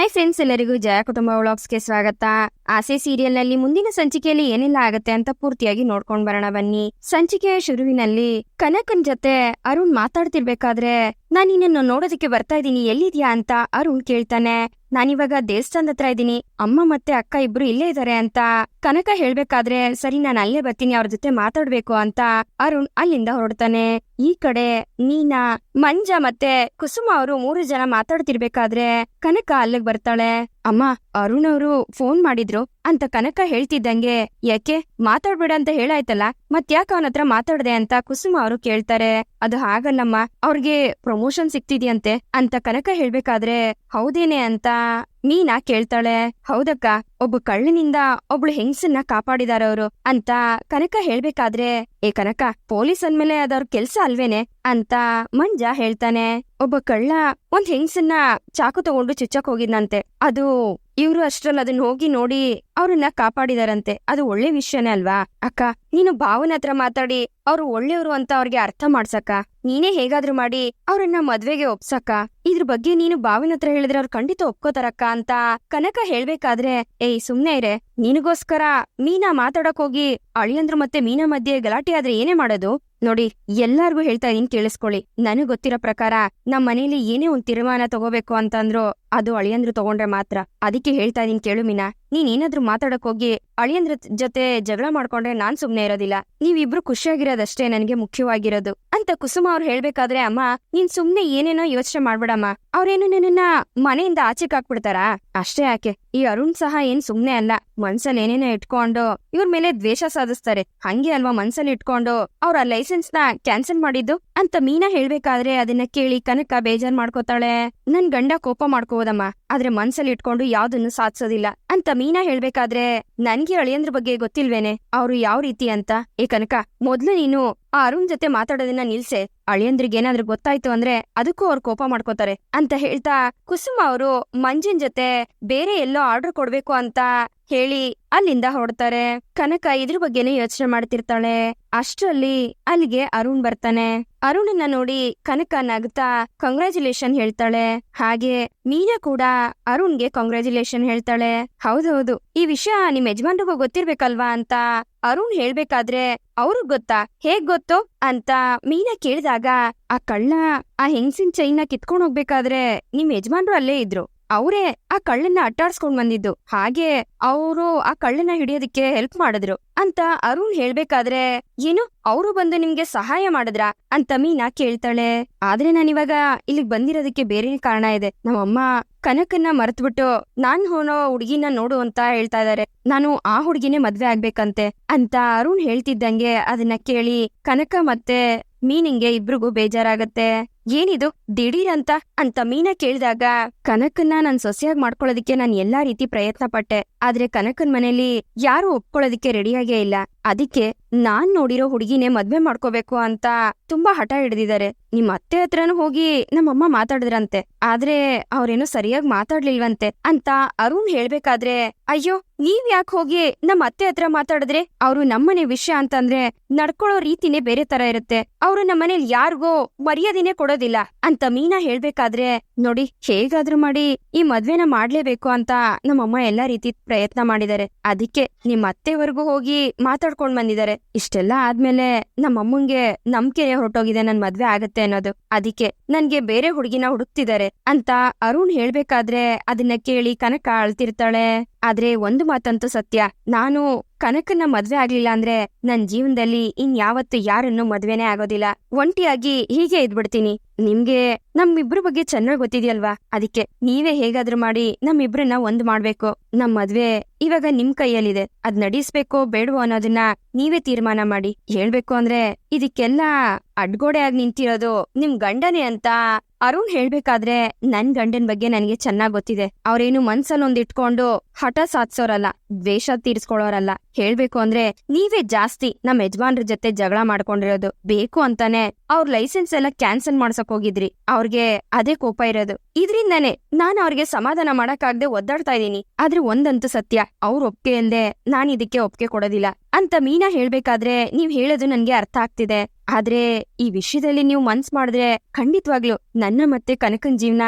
Hi friends ಎಲ್ಲರಿಗೂ ಜಯ ಕುಟುಂಬ ವ್ಲಾಗ್ಸ್ಗೆ ಸ್ವಾಗತ. ಆಸೆ ಸೀರಿಯಲ್ನಲ್ಲಿ ಮುಂದಿನ ಸಂಚಿಕೆಯಲ್ಲಿ ಏನೆಲ್ಲ ಆಗತ್ತೆ ಅಂತ ಪೂರ್ತಿಯಾಗಿ ನೋಡ್ಕೊಂಡ್ ಬರೋಣ ಬನ್ನಿ. ಸಂಚಿಕೆಯ ಶುರುವಿನಲ್ಲಿ ಕನಕನ್ ಜೊತೆ ಅರುಣ್ ಮಾತಾಡ್ತಿರ್ಬೇಕಾದ್ರೆ ನಾನ್ ನಿನ್ನನ್ನು ನೋಡೋದಕ್ಕೆ ಬರ್ತಾ ಇದ್ದೀನಿ. ಎಲ್ಲಿದ್ಯಾ ಅಂತ ಅರುಣ್ ಕೇಳ್ತಾನೆ. ನಾನಿವಾಗ ದೇವಸ್ಥಾನದ ಹತ್ರ ಇದ್ದೀನಿ. ಅಮ್ಮ ಮತ್ತೆ ಅಕ್ಕ ಇಬ್ರು ಇಲ್ಲೇ ಇದಾರೆ ಅಂತ ಕನಕ ಹೇಳ್ಬೇಕಾದ್ರೆ ಸರಿ, ನಾನು ಅಲ್ಲೇ ಬರ್ತೀನಿ, ಅವ್ರ ಜೊತೆ ಮಾತಾಡ್ಬೇಕು ಅಂತ ಅರುಣ್ ಅಲ್ಲಿಂದ ಹೊರಡ್ತಾನೆ. ಈ ಕಡೆ ನೀನಾ, ಮಂಜ ಮತ್ತೆ ಕುಸುಮ ಅವರು ಮೂರು ಜನ ಮಾತಾಡ್ತಿರ್ಬೇಕಾದ್ರೆ ಕನಕ ಅಲ್ಲಿಗೆ ಬರ್ತಾಳೆ. ಅಮ್ಮ, ಅರುಣ್ ಅವರು ಫೋನ್ ಮಾಡಿದ್ರು ಅಂತ ಕನಕ ಹೇಳ್ತಿದ್ದಂಗೆ, ಯಾಕೆ? ಮಾತಾಡ್ಬೇಡ ಅಂತ ಹೇಳಾಯ್ತಲ್ಲ ಮತ್ಯಾಕ ಅವನ ಹತ್ರ ಮಾತಾಡ್ದೆ ಅಂತ ಕುಸುಮ ಅವರು ಕೇಳ್ತಾರೆ. ಅದು ಹಾಗಲ್ಲಮ್ಮ, ಅವ್ರಿಗೆ ಪ್ರಮೋಷನ್ ಸಿಕ್ತಿದ್ಯಂತೆ ಅಂತ ಕನಕ ಹೇಳ್ಬೇಕಾದ್ರೆ, ಹೌದೇನೆ ಅಂತ ಮೀನಾ ಕೇಳ್ತಾಳೆ, ಹೌದಕ್ಕ, ಒಬ್ಬ ಕಳ್ಳನಿಂದ ಒಬ್ಳು ಹೆಂಗ್ಸನ್ನ ಕಾಪಾಡಿದಾರವ್ರು ಅಂತ ಕನಕ ಹೇಳ್ಬೇಕಾದ್ರೆ, ಏ ಕನಕ, ಪೊಲೀಸ್ ಅಂದ್ಮೇಲೆ ಅದವ್ರ ಕೆಲ್ಸ ಅಲ್ವೇನೆ? ಅಂತ ಮಂಜ ಹೇಳ್ತಾನೆ. ಒಬ್ಬ ಕಳ್ಳ ಒಂದ್ ಹೆಂಗ್ಸನ್ನ ಚಾಕು ತಗೊಂಡು ಚುಚ್ಚಕ್ ಹೋಗಿದ್ನಂತೆ. ಅದು ಇವ್ರು ಅಷ್ಟ್ರಲ್ಲಿ ಅದನ್ನ ಹೋಗಿ ನೋಡಿ ಅವ್ರನ್ನ ಕಾಪಾಡಿದಾರಂತೆ. ಅದು ಒಳ್ಳೆ ವಿಷಯನೇ ಅಲ್ವಾ? ಅಕ್ಕ, ನೀನು ಭಾವನ ಹತ್ರ ಮಾತಾಡಿ ಅವ್ರು ಒಳ್ಳೆಯವರು ಅಂತ ಅವ್ರಿಗೆ ಅರ್ಥ ಮಾಡ್ಸಕ್ಕ? ನೀನೇ ಹೇಗಾದ್ರೂ ಮಾಡಿ ಅವ್ರನ್ನ ಮದ್ವೆಗೆ ಒಪ್ಸಕ್ಕ? ಇದ್ರ ಬಗ್ಗೆ ನೀನು ಭಾವನ ಹತ್ರ ಹೇಳಿದ್ರೆ ಅವ್ರು ಖಂಡಿತ ಒಪ್ಕೋತಾರಕ್ಕ ಅಂತ ಕನಕ ಹೇಳ್ಬೇಕಾದ್ರೆ, ಏಯ್, ಸುಮ್ನೆ ಇರೆ. ನಿನಗೋಸ್ಕರ ಮೀನಾ ಮಾತಾಡಕ್ ಹೋಗಿ ಅಳಿಯಂದ್ರು ಮತ್ತೆ ಮೀನಾ ಮಧ್ಯೆ ಗಲಾಟೆ ಆದ್ರೆ ಏನೇ ಮಾಡೋದು? ನೋಡಿ, ಎಲ್ಲಾರ್ಗೂ ಹೇಳ್ತಾ ಇದೀನಿ ಕೇಳಿಸ್ಕೊಳ್ಳಿ. ನನಗ್ ಗೊತ್ತಿರೋ ಪ್ರಕಾರ ನಮ್ ಮನೇಲಿ ಏನೇ ಒಂದ್ ತೀರ್ಮಾನ ತಗೋಬೇಕು ಅಂತಂದ್ರು ಅದು ಅಳಿಯಂದ್ರು ತಗೊಂಡ್ರೆ ಮಾತ್ರ. ಅದಕ್ಕೆ ಹೇಳ್ತಾ ಇದೀನಿ ಕೇಳು ಮೀನಾ. ನೀನ್ ಏನಾದ್ರೂ ಮಾತಾಡಕ್ ಹೋಗಿ ಅಳಿಯಂದ್ರ ಜೊತೆ ಜಗಳ ಮಾಡ್ಕೊಂಡ್ರೆ ನಾನ್ ಸುಮ್ನೆ ಇರೋದಿಲ್ಲ. ನೀವಿಬ್ರು ಖುಷಿಯಾಗಿರೋದಷ್ಟೇ ನನ್ಗೆ ಮುಖ್ಯವಾಗಿರೋದು. ಅಂತ ಕುಸುಮ ಅವ್ರು ಹೇಳ್ಬೇಕಾದ್ರೆ, ಅಮ್ಮ, ನೀನ್ ಸುಮ್ನೆ ಏನೇನೋ ಯೋಚನೆ ಮಾಡ್ಬೇಡಮ್ಮ. ಅವ್ರೇನು ನಿನ್ನ ಮನೆಯಿಂದ ಆಚೆ ಹಾಕ್ಬಿಡ್ತಾರಾ? ಅಷ್ಟೇ ಯಾಕೆ. ಈ ಅರುಣ್ ಸಹ ಏನ್ ಸುಮ್ನೆ ಅಲ್ಲ. ಮನ್ಸಲ್ಲಿ ಏನೇನೋ ಇಟ್ಕೊಂಡು ಇವ್ರ ಮೇಲೆ ದ್ವೇಷ ಸಾಧಿಸ್ತಾರೆ. ಹಂಗೆ ಅಲ್ವಾ ಮನ್ಸಲ್ಲಿ ಇಟ್ಕೊಂಡು ಅವ್ರ ಲೈಸೆನ್ಸ್ನ ಕ್ಯಾನ್ಸಲ್ ಮಾಡಿದ್ದು? ಅಂತ ಮೀನಾ ಹೇಳ್ಬೇಕಾದ್ರೆ ಅದನ್ನ ಕೇಳಿ ಕನಕ ಬೇಜಾರ್ ಮಾಡ್ಕೋತಾಳೆ. ನನ್ ಗಂಡ ಕೋಪ ಮಾಡ್ಕೋದಮ್ಮ ಆದ್ರೆ ಮನ್ಸಲ್ಲಿ ಇಟ್ಕೊಂಡು ಯಾವ್ದನ್ನು ಸಾಧಿಸೋದಿಲ್ಲ ಅಂತ ಮೀನಾ ಹೇಳ್ಬೇಕಾದ್ರೆ, ನನ್ಗೆ ಅಳಿಯಂದ್ರ ಬಗ್ಗೆ ಗೊತ್ತಿಲ್ವೇನೆ, ಅವ್ರು ಯಾವ ರೀತಿ ಅಂತ? ಏ ಕನಕ, ಮೊದ್ಲು ನೀನು ಆ ಅರುಣ್ ಜೊತೆ ಮಾತಾಡೋದನ್ನ ನಿಲ್ಸೆ. ಅಳಿಯಂದ್ರಿಗೆ ಏನಾದ್ರೂ ಗೊತ್ತಾಯ್ತು ಅಂದ್ರೆ ಅದಕ್ಕೂ ಅವ್ರು ಕೋಪ ಮಾಡ್ಕೋತಾರೆ ಅಂತ ಹೇಳ್ತಾ ಕುಸುಮ ಅವರು ಮಂಜಿನ್ ಜೊತೆ ಬೇರೆ ಎಲ್ಲೋ ಆರ್ಡರ್ ಕೊಡ್ಬೇಕು ಅಂತ ಹೇಳಿ ಅಲ್ಲಿಂದ ಹೊಡ್ತಾರೆ ಕನಕ ಇದ್ರ ಬಗ್ಗೆನೇ ಯೋಚನೆ ಮಾಡ್ತಿರ್ತಾಳೆ. ಅಷ್ಟರಲ್ಲಿ ಅಲ್ಲಿಗೆ ಅರುಣ್ ಬರ್ತಾನೆ. ಅರುಣನ್ನ ನೋಡಿ ಕನಕ ನಗ್ತಾ ಕಂಗ್ರ್ಯಾಚುಲೇಷನ್ ಹೇಳ್ತಾಳೆ. ಹಾಗೆ ಮೀನಾ ಕೂಡ ಅರುಣ್ಗೆ ಕಂಗ್ರ್ಯಾಚುಲೇಷನ್ ಹೇಳ್ತಾಳೆ. ಹೌದೌದು. ಈ ವಿಷಯ ನಿಮ್ ಯಜಮಾನ್ರಿಗೂ ಗೊತ್ತಿರ್ಬೇಕಲ್ವಾ ಅಂತ ಅರುಣ್ ಹೇಳ್ಬೇಕಾದ್ರೆ ಅವ್ರಿಗ್ ಗೊತ್ತಾ? ಹೇಗ್ ಗೊತ್ತು? ಅಂತ ಮೀನಾ ಕೇಳಿದಾಗ ಆ ಕಳ್ಳ ಆ ಹೆಂಗ್ಸಿನ್ ಚೈನ್ನ ಕಿತ್ಕೊಂಡ್ ಹೋಗ್ಬೇಕಾದ್ರೆ ನಿಮ್ ಯಜಮಾನ್ರು ಅಲ್ಲೇ ಇದ್ರು. ಅವರೇ ಆ ಕಳ್ಳನ್ನ ಅಟ್ಟಾಡ್ಸ್ಕೊಂಡ್ ಬಂದಿದ್ದು. ಹಾಗೆ ಅವರು ಆ ಕಳ್ಳನ ಹಿಡಿಯೋದಕ್ಕೆ ಹೆಲ್ಪ್ ಮಾಡಿದ್ರು. ಅಂತ ಅರುಣ್ ಹೇಳ್ಬೇಕಾದ್ರೆ, ಏನು? ಅವರು ಬಂದು ನಿಮ್ಗೆ ಸಹಾಯ ಮಾಡಿದ್ರ? ಅಂತ ಮೀನಾ ಕೇಳ್ತಾಳೆ. ಆದ್ರೆ ನಾನಿವಾಗ ಇಲ್ಲಿಗ್ ಬಂದಿರೋದಕ್ಕೆ ಬೇರೆ ಕಾರಣ ಇದೆ. ನಮ್ಮಮ್ಮ ಕನಕನ್ನ ಮರೆತ್ಬಿಟ್ಟು ನಾನ್ ಹೋನೋ ಹುಡುಗಿನ ನೋಡು ಅಂತ ಹೇಳ್ತಾ ಇದಾರೆ. ನಾನು ಆ ಹುಡುಗಿನೇ ಮದ್ವೆ ಆಗ್ಬೇಕಂತೆ ಅಂತ ಅರುಣ್ ಹೇಳ್ತಿದ್ದಂಗೆ ಅದನ್ನ ಕೇಳಿ ಕನಕ ಮತ್ತೆ ಮೀನಿಂಗೆ ಇಬ್ರಿಗೂ ಬೇಜಾರಾಗತ್ತೆ. ಏನಿದು? ದಿಢೀರ್ ಅಂತ? ಅಂತ ಮೀನ ಕೇಳಿದಾಗ ಕನಕನ್ನ ನಾನ್ ಸೊಸೆಯಾಗಿ ಮಾಡ್ಕೊಳ್ಳೋದಿಕ್ಕೆ ನಾನ್ ಎಲ್ಲಾ ರೀತಿ ಪ್ರಯತ್ನ ಪಟ್ಟೆ ಆದ್ರೆ ಕನಕನ್ ಮನೇಲಿ ಯಾರು ಒಪ್ಕೊಳ್ಳೋದಿಕ್ಕೆ ರೆಡಿಯಾಗೇ ಇಲ್ಲ. ಅದಕ್ಕೆ ನಾನ್ ನೋಡಿರೋ ಹುಡುಗಿನೇ ಮದ್ವೆ ಮಾಡ್ಕೋಬೇಕು ಅಂತ ತುಂಬಾ ಹಠ ಹಿಡ್ದಿದ್ದಾರೆ. ನಿಮ್ ಅತ್ತೆ ಹತ್ರನೂ ಹೋಗಿ ನಮ್ಮಮ್ಮ ಮಾತಾಡಿದ್ರಂತೆ. ಆದ್ರೆ ಅವ್ರೇನು ಸರಿಯಾಗಿ ಮಾತಾಡ್ಲಿಲ್ವಂತೆ ಅಂತ ಅರುಣ್ ಹೇಳ್ಬೇಕಾದ್ರೆ, ಅಯ್ಯೋ, ನೀವ್ ಯಾಕೆ ಹೋಗಿ ನಮ್ ಅತ್ತೆ ಹತ್ರ ಮಾತಾಡಿದ್ರೆ? ಅವ್ರು ನಮ್ಮನೆ ವಿಷಯ ಅಂತಂದ್ರೆ ನಡ್ಕೊಳ್ಳೋ ರೀತಿನೇ ಬೇರೆ ತರ ಇರುತ್ತೆ. ಅವ್ರು ನಮ್ಮನೇಲಿ ಯಾರಿಗೋ ಮರ್ಯಾದಿನೇ ಕೊಡೋದಿಲ್ಲ. ಅಂತ ಮೀನಾ ಹೇಳ್ಬೇಕಾದ್ರೆ, ನೋಡಿ, ಹೇಗಾದ್ರೂ ಮಾಡಿ ಈ ಮದ್ವೆನ ಮಾಡ್ಲೇಬೇಕು ಅಂತ ನಮ್ಮಮ್ಮ ಎಲ್ಲಾ ರೀತಿ ಪ್ರಯತ್ನ ಮಾಡಿದ್ದಾರೆ. ಅದಕ್ಕೆ ನಿಮ್ ಅತ್ತೆವರೆಗೂ ಹೋಗಿ ಮಾತಾಡ್ಕೊಂಡ್ ಬಂದಿದ್ದಾರೆ. ಇಷ್ಟೆಲ್ಲ ಆದ್ಮೇಲೆ ನಮ್ಮಮ್ಮಂಗೆ ನಂಬಿಕೆ ಹೊರಟೋಗಿದೆ ನನ್ ಮದ್ವೆ ಆಗತ್ತೆ ಅನ್ನೋದು. ಅದಕ್ಕೆ ನನ್ಗೆ ಬೇರೆ ಹುಡುಗಿನ ಹುಡುಕ್ತಿದ್ದಾರೆ ಅಂತ ಅರುಣ್ ಹೇಳ್ಬೇಕಾದ್ರೆ ಅದನ್ನ ಕೇಳಿ ಕನಕ ಅಳ್ತಿರ್ತಾಳೆ ಆದ್ರೆ ಒಂದು ಮಾತಂತೂ ಸತ್ಯ. ನಾನು ಕನಕನ ಮದ್ವೆ ಆಗ್ಲಿಲ್ಲ ಅಂದ್ರೆ ನನ್ ಜೀವನದಲ್ಲಿ ಇನ್ ಯಾವತ್ತು ಯಾರನ್ನು ಮದ್ವೆನೇ ಆಗೋದಿಲ್ಲ. ಒಂಟಿಯಾಗಿ ಹೀಗೆ ಇದ್ಬಿಡ್ತೀನಿ. ನಿಮ್ಗೆ ನಮ್ಮಿಬ್ರ ಬಗ್ಗೆ ಚೆನ್ನಾಗ್ ಗೊತ್ತಿದ್ಯಲ್ವಾ? ಅದಕ್ಕೆ ನೀವೇ ಹೇಗಾದ್ರೂ ಮಾಡಿ ನಮ್ಮಿಬ್ರನ್ನ ಒಂದ್ ಮಾಡ್ಬೇಕು. ನಮ್ ಮದ್ವೆ ಇವಾಗ ನಿಮ್ ಕೈಯಲ್ಲಿದೆ. ಅದ್ ನಡೀಸ್ಬೇಕೋ ಬೇಡವೋ ಅನ್ನೋದನ್ನ ನೀವೇ ತೀರ್ಮಾನ ಮಾಡಿ. ಹೇಳ್ಬೇಕು ಅಂದ್ರೆ ಇದಕ್ಕೆಲ್ಲ ಅಡ್ಗೋಡೆ ಆಗಿ ನಿಂತಿರೋದು ನಿಮ್ ಗಂಡನೇ ಅಂತ ಅರುಣ್ ಹೇಳ್ಬೇಕಾದ್ರೆ ನನ್ ಗಂಡನ್ ಬಗ್ಗೆ ನನಗೆ ಚೆನ್ನಾಗ್ ಗೊತ್ತಿದೆ. ಅವ್ರೇನು ಮನ್ಸಲ್ಲೊಂದ್ ಇಟ್ಕೊಂಡು ಹಠ ಸಾಧಿಸೋರಲ್ಲ, ದ್ವೇಷ ತೀರ್ಸ್ಕೊಳ್ಳೋರಲ್ಲ. ಹೇಳ್ಬೇಕು ಅಂದ್ರೆ ನೀವೇ ಜಾಸ್ತಿ ನಮ್ ಯಜಮಾನ್ರ ಜೊತೆ ಜಗಳ ಮಾಡ್ಕೊಂಡಿರೋದು ಬೇಕು ಅಂತಾನೆ ಅವ್ರ ಲೈಸೆನ್ಸ್ ಎಲ್ಲ ಕ್ಯಾನ್ಸಲ್ ಮಾಡ್ಸಕ್ ಹೋಗಿದ್ರಿ. ಅವ್ರಿಗೆ ಅದೇ ಕೋಪ ಇರೋದು. ಇದ್ರಿಂದಾನೆ ನಾನ್ ಅವ್ರಿಗೆ ಸಮಾಧಾನ ಮಾಡಕ್ಕಾಗ್ದೆ ಒದ್ದಾಡ್ತಾ ಇದೀನಿ ಆದ್ರೆ ಒಂದಂತೂ ಸತ್ಯ, ಅವ್ರ ಒಪ್ಗೆ ಎಂದೆ ನಾನ್ ಇದಕ್ಕೆ ಒಪ್ಗೆ ಕೊಡೋದಿಲ್ಲ ಅಂತ ಮೀನಾ ಹೇಳ್ಬೇಕಾದ್ರೆ ನೀವ್ ಹೇಳೋದು ನನ್ಗೆ ಅರ್ಥ ಆಗ್ತಿದೆ. ಆದ್ರೆ ಈ ವಿಷಯದಲ್ಲಿ ನೀವು ಮನ್ಸ್ ಮಾಡಿದ್ರೆ ಖಂಡಿತವಾಗ್ಲು ನನ್ನ ಮತ್ತೆ ಕನಕನ್ ಜೀವನ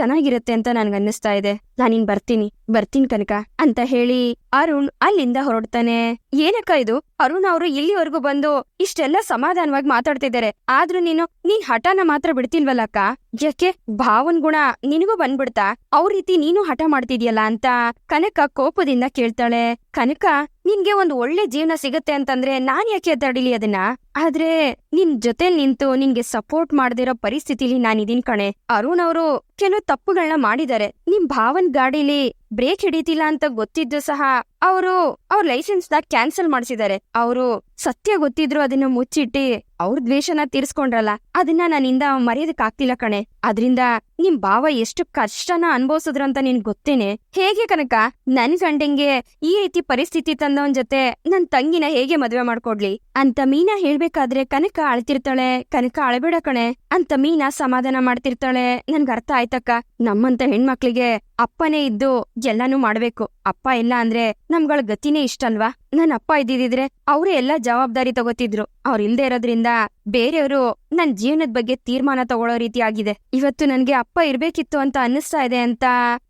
ಚೆನ್ನಾಗಿರುತ್ತೆ ಅಂತ ನನ್ಗನ್ನಿಸ್ತಾ ಇದೆ. ನಾನಿನ್ ಬರ್ತೀನಿ ಬರ್ತೀನಿ ಕನಕ, ಅಂತ ಹೇಳಿ ಅರುಣ್ ಅಲ್ಲಿಂದ ಹೊರಡ್ತಾನೆ. ಏನಕ್ಕ ಇದು? ಅರುಣ್ ಅವರು ಇಲ್ಲಿವರೆಗೂ ಬಂದು ಇಷ್ಟೆಲ್ಲ ಸಮಾಧಾನವಾಗಿ ಮಾತಾಡ್ತಿದ್ದಾರೆ ಆದ್ರೂ ನೀನು, ನೀನ್ ಹಠನ ಮಾತ್ರ ಬಿಡ್ತಿಲ್ವಲ್ಲಕ್ಕ? ಯಾಕೆ? ಭಾವನ್ ಗುಣ ನಿನಗೂ ಬಂದ್ಬಿಡ್ತಾ? ಅವ್ರ ರೀತಿ ನೀನು ಹಠ ಮಾಡ್ತಿದ್ಯಲ್ಲ ಅಂತ ಕನಕ ಕೋಪದಿಂದ ಕೇಳ್ತಾಳೆ. ಕನಕ, ನಿನ್ಗೆ ಒಂದು ಒಳ್ಳೆ ಜೀವನ ಸಿಗುತ್ತೆ ಅಂತಂದ್ರೆ ನಾನ್ ಯಾಕೆ ತಡಿಲಿ ಅದನ್ನ? ಆದ್ರೆ ನಿನ್ ಜೊತೆ ನಿಂತು ನಿನ್ಗೆ ಸಪೋರ್ಟ್ ಮಾಡದಿರೋ ಪರಿಸ್ಥಿತಿಲಿ ನಾನಿದೀನ್ ಕಣೆ. ಅರುಣ್ ಅವರು ಕೆಲವು ತಪ್ಪುಗಳನ್ನ ಮಾಡಿದ್ದಾರೆ ನಿಮ್ ಭಾವನ್ ಗಾಡಿಲಿ ಬ್ರೇಕ್ ಹಿಡಿತಿಲ್ಲ ಅಂತ ಗೊತ್ತಿದ್ದು ಸಹ ಅವರು, ಅವ್ರ ಲೈಸೆನ್ಸ್ನ ಕ್ಯಾನ್ಸಲ್ ಮಾಡಿಸಿದ್ದಾರೆ. ಅವರು ಸತ್ಯ ಗೊತ್ತಿದ್ರು ಅದನ್ನ ಮುಚ್ಚಿಟ್ಟಿ ಅವ್ರ ದ್ವೇಷನ ತೀರ್ಸ್ಕೊಂಡ್ರಲ್ಲ, ಅದನ್ನ ನನ್ನಿಂದ ಮರೆಯೋದಕ್ ಆಗ್ತಿಲ್ಲ ಕಣೆ. ಅದ್ರಿಂದ ನಿಮ್ ಭಾವ ಎಷ್ಟು ಕಷ್ಟನ ಅನ್ಭವಿಸಿದ್ರು ಅಂತ ನಿನ್ ಗೊತ್ತೇನೆ? ಹೇಗೆ ಕನಕ? ನನ್ ಗಂಡಂಗೆ ಈ ರೀತಿ ಪರಿಸ್ಥಿತಿ ತಂದವನ್ ಜೊತೆ ನನ್ ತಂಗಿನ ಹೇಗೆ ಮದ್ವೆ ಮಾಡ್ಕೊಡ್ಲಿ? ಅಂತ ಮೀನಾ ಹೇಳ್ಬೇಕಾದ್ರೆ ಕನಕ ಅಳ್ತಿರ್ತಾಳೆ. ಕನಕ ಅಳಬೇಡ ಕಣೆ. ಅಂತ ಮೀನಾ ಸಮಾಧಾನ ಮಾಡ್ತಿರ್ತಾಳೆ. ನನ್ಗ ಅರ್ಥ ಆಯ್ತಕ್ಕ. ನಮ್ಮಂತ ಹೆಣ್ಮಕ್ಳಿಗೆ ಅಪ್ಪನೇ ಇದ್ದು ಎಲ್ಲಾನು ಮಾಡ್ಬೇಕು. ಅಪ್ಪ ಇಲ್ಲ ಅಂದ್ರೆ ನಮ್ಗಳ ಗತಿನೇ ಇಷ್ಟಲ್ವಾ ನನ್ ಅಪ್ಪ ಇದ್ದಿದ್ರೆ ಅವ್ರೇ ಎಲ್ಲಾ ಜವಾಬ್ದಾರಿ ತಗೋತಿದ್ರು. ಅವ್ರ ಇಲ್ದೇ ಇರೋದ್ರಿಂದ ಬೇರೆಯವರು ನನ್ ಜೀವನದ ಬಗ್ಗೆ ತೀರ್ಮಾನ ತಗೊಳ್ಳೋ ರೀತಿ ಆಗಿದೆ. ಇವತ್ತು ನನ್ಗೆ ಅಪ್ಪ ಇರ್ಬೇಕಿತ್ತು ಅಂತ ಅನ್ನಿಸ್ತಾ ಇದೆ ಅಂತ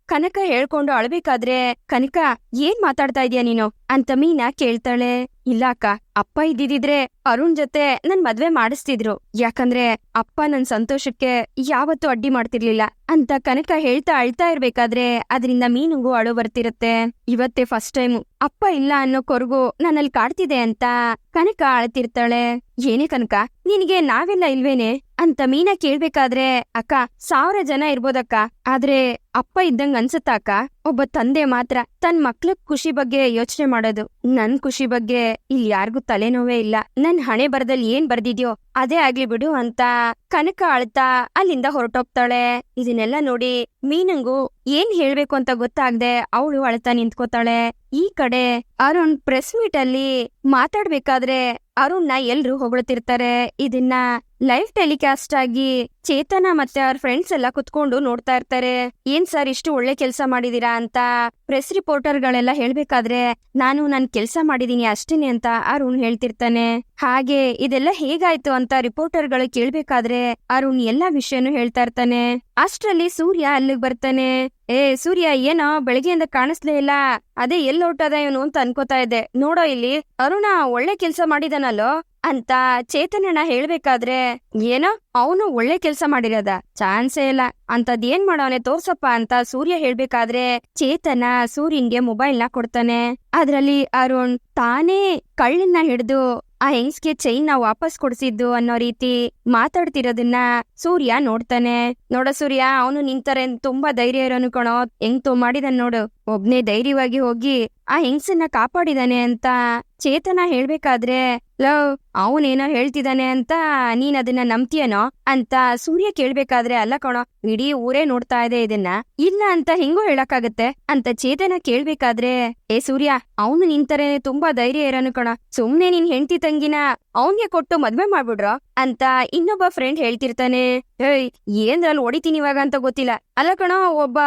ಕನಕ ಹೇಳ್ಕೊಂಡು ಅಳ್ಬೇಕಾದ್ರೆ, ಕನಕ ಏನ್ ಮಾತಾಡ್ತಾ ಇದೀಯ ನೀನು? ಅಂತ ಮೀನಾ ಕೇಳ್ತಾಳೆ. ಇಲ್ಲ ಅಪ್ಪ ಇದ್ದಿದ್ರೆ ಅರುಣ್ ಜೊತೆ ನನ್ ಮದ್ವೆ ಮಾಡಿಸ್ತಿದ್ರು. ಯಾಕಂದ್ರೆ ಅಪ್ಪ ನನ್ ಸಂತೋಷಕ್ಕೆ ಯಾವತ್ತೂ ಅಡ್ಡಿ ಮಾಡ್ತಿರ್ಲಿಲ್ಲ ಅಂತ ಕನಕ ಹೇಳ್ತಾ ಅಳ್ತಾ ಇರ್ಬೇಕಾದ್ರೆ ಅದರಿಂದ ಮೀನುಗೂ ಅಳು ಬರ್ತಿರತ್ತೆ. ಇವತ್ತೇ ಫಸ್ಟ್ ಟೈಮ್ ಅಪ್ಪ ಇಲ್ಲ ಅನ್ನೋ ಕೊರಗು ನನ್ನಲ್ಲಿ ಕಾಡ್ತಿದೆ ಅಂತ ಕನಕ ಅಳ್ತಿರ್ತಾಳೆ. ಏನೇ ಕನಕ, ನಿನಗೆ ನಾವೆಲ್ಲ ಇಲ್ವೇನೆ? ಅಂತ ಮೀನಾ ಕೇಳ್ಬೇಕಾದ್ರೆ, ಅಕ್ಕ, ಸಾವಿರ ಜನ ಇರ್ಬೋದಕ್ಕ, ಆದ್ರೆ ಅಪ್ಪ ಇದ್ದಂಗ ಅನ್ಸತ್ತಾ ಅಕ್ಕ? ಒಬ್ಬ ತಂದೆ ಮಾತ್ರ ತನ್ ಮಕ್ಳ ಖುಷಿ ಬಗ್ಗೆ ಯೋಚನೆ ಮಾಡೋದು. ನನ್ ಖುಷಿ ಬಗ್ಗೆ ಇಲ್ಲಿ ಯಾರಿಗೂ ತಲೆನೋವೇ ಇಲ್ಲ. ನನ್ ಹಣೆ ಬರದಲ್ಲಿ ಏನ್ ಬರ್ದಿದ್ಯೋ ಅದೇ ಆಗ್ಲಿ ಬಿಡು ಅಂತ ಕನಕ ಅಳ್ತಾ ಅಲ್ಲಿಂದ ಹೊರಟೋಗ್ತಾಳೆ. ಇದನ್ನೆಲ್ಲ ನೋಡಿ ಮೀನಂಗು ಏನ್ ಹೇಳ್ಬೇಕು ಅಂತ ಗೊತ್ತಾಗ್ದೆ ಅವಳು ಅಳ್ತಾ ನಿಂತ್ಕೋತಾಳೆ. ಈ ಕಡೆ ಅರುಣ್ ಪ್ರೆಸ್ ಮೀಟ್ ಅಲ್ಲಿ ಮಾತಾಡ್ಬೇಕಾದ್ರೆ ಅರುಣ್ನ ಎಲ್ರು ಹೊಗಳ್ತಿರ್ತಾರೆ. ಇದನ್ನ ಲೈವ್ ಟೆಲಿಕಾಸ್ಟ್ ಆಗಿ ಚೇತನ ಮತ್ತೆ ಅವ್ರ ಫ್ರೆಂಡ್ಸ್ ಎಲ್ಲ ಕುತ್ಕೊಂಡು ನೋಡ್ತಾ ಇರ್ತಾರೆ. ಏನ್ ಸರ್ ಇಷ್ಟು ಒಳ್ಳೆ ಕೆಲಸ ಮಾಡಿದೀರಾ ಅಂತ ಪ್ರೆಸ್ ರಿಪೋರ್ಟರ್ ಗಳೆಲ್ಲ ಹೇಳ್ಬೇಕಾದ್ರೆ ನಾನು ನನ್ ಕೆಲ್ಸ ಮಾಡಿದೀನಿ ಅಷ್ಟೇನೆ ಅಂತ ಅರುಣ್ ಹೇಳ್ತಿರ್ತಾನೆ. ಹಾಗೆ ಇದೆಲ್ಲ ಹೇಗಾಯ್ತು ಅಂತ ರಿಪೋರ್ಟರ್ಗಳು ಕೇಳ್ಬೇಕಾದ್ರೆ ಅರುಣ್ ಎಲ್ಲಾ ವಿಷಯನೂ ಹೇಳ್ತಾ ಇರ್ತಾನೆ. ಅಷ್ಟ್ರಲ್ಲಿ ಸೂರ್ಯ ಅಲ್ಲಿಗೆ ಬರ್ತಾನೆ. ಏ ಸೂರ್ಯ, ಏನೋ ಬೆಳಗ್ಗೆಯಿಂದ ಕಾಣಿಸ್ಲೇ ಇಲ್ಲ. ಅದೇ ಎಲ್ಲಿ ಹೊರ್ಟದ ಇವನು? ಅಂತ ಅನ್ಕೋತಾ ಇದ್ದೆ. ನೋಡೋ ಇಲ್ಲಿ, ಅರುಣ ಒಳ್ಳೆ ಕೆಲ್ಸ ಮಾಡಿದಾನಲ್ಲೋ? ಅಂತ ಚೇತನಣ್ಣ ಹೇಳ್ಬೇಕಾದ್ರೆ, ಏನೋ ಅವನು ಒಳ್ಳೆ ಕೆಲ್ಸ ಮಾಡಿರೋದ, ಚಾನ್ಸೇ ಇಲ್ಲ. ಅಂತದ್ ಏನ್ ಮಾಡೋನೆ ತೋರ್ಸಪ್ಪ ಅಂತ ಸೂರ್ಯ ಹೇಳ್ಬೇಕಾದ್ರೆ, ಚೇತನ ಸೂರ್ಯನ್ಗೆ ಮೊಬೈಲ್ನ ಕೊಡ್ತಾನೆ. ಅದ್ರಲ್ಲಿ ಅರುಣ್ ತಾನೇ ಕಳ್ಳನ್ನ ಹಿಡಿದು ಆ ಹೆಂಗ್ಸ್ಗೆ ಚೈನ್ನ ವಾಪಸ್ ಕೊಡ್ಸಿದ್ದು ಅನ್ನೋ ರೀತಿ ಮಾತಾಡ್ತಿರೋದನ್ನ ಸೂರ್ಯ ನೋಡ್ತಾನೆ. ನೋಡ ಸೂರ್ಯ, ಅವನು ನಿಂತಾರೆ ತುಂಬಾ ಧೈರ್ಯ ಇರೋನು ಕಣೋ. ಹೆಂಗ್ ತೋ ಮಾಡಿದನ್ ನೋಡು. ಒಬ್ನೇ ಧೈರ್ಯವಾಗಿ ಹೋಗಿ ಆ ಹೆಂಗ್ಸನ್ನ ಕಾಪಾಡಿದಾನೆ ಅಂತ ಚೇತನ ಹೇಳ್ಬೇಕಾದ್ರೆ ಲವ್ ಅವನೇನೋ ಹೇಳ್ತಿದಾನೆ ಅಂತ ನೀನ್ ಅದನ್ನ ನಂಬ್ತೀಯನೋ ಅಂತ ಸೂರ್ಯ ಕೇಳ್ಬೇಕಾದ್ರೆ, ಅಲ್ಲ ಕಣೋ, ಇಡೀ ಊರೇ ನೋಡ್ತಾ ಇದೆ ಇದನ್ನ. ಇಲ್ಲ ಅಂತ ಹೆಂಗೋ ಹೇಳಕ್ಕಾಗತ್ತೆ ಅಂತ ಚೇತನ ಕೇಳ್ಬೇಕಾದ್ರೆ, ಏ ಸೂರ್ಯ, ಅವನು ನಿಂತರೇನೆ ತುಂಬಾ ಧೈರ್ಯ ಇರೋನು ಕಣ. ಸುಮ್ನೆ ನಿನ್ ಹೆಂಡತಿ ತಂಗಿನ ಅವನ್ಗೆ ಕೊಟ್ಟು ಮದ್ವೆ ಮಾಡ್ಬಿಡ್ರೋ ಅಂತ ಇನ್ನೊಬ್ಬ ಫ್ರೆಂಡ್ ಹೇಳ್ತಿರ್ತಾನೆ ಏಯ್ ಏನ್ರಲ್ಲಿ ಹೊಡಿತೀನಿ ಇವಾಗ ಅಂತ ಗೊತ್ತಿಲ್ಲ. ಅಲ್ಲ ಕಣೋ, ಒಬ್ಬ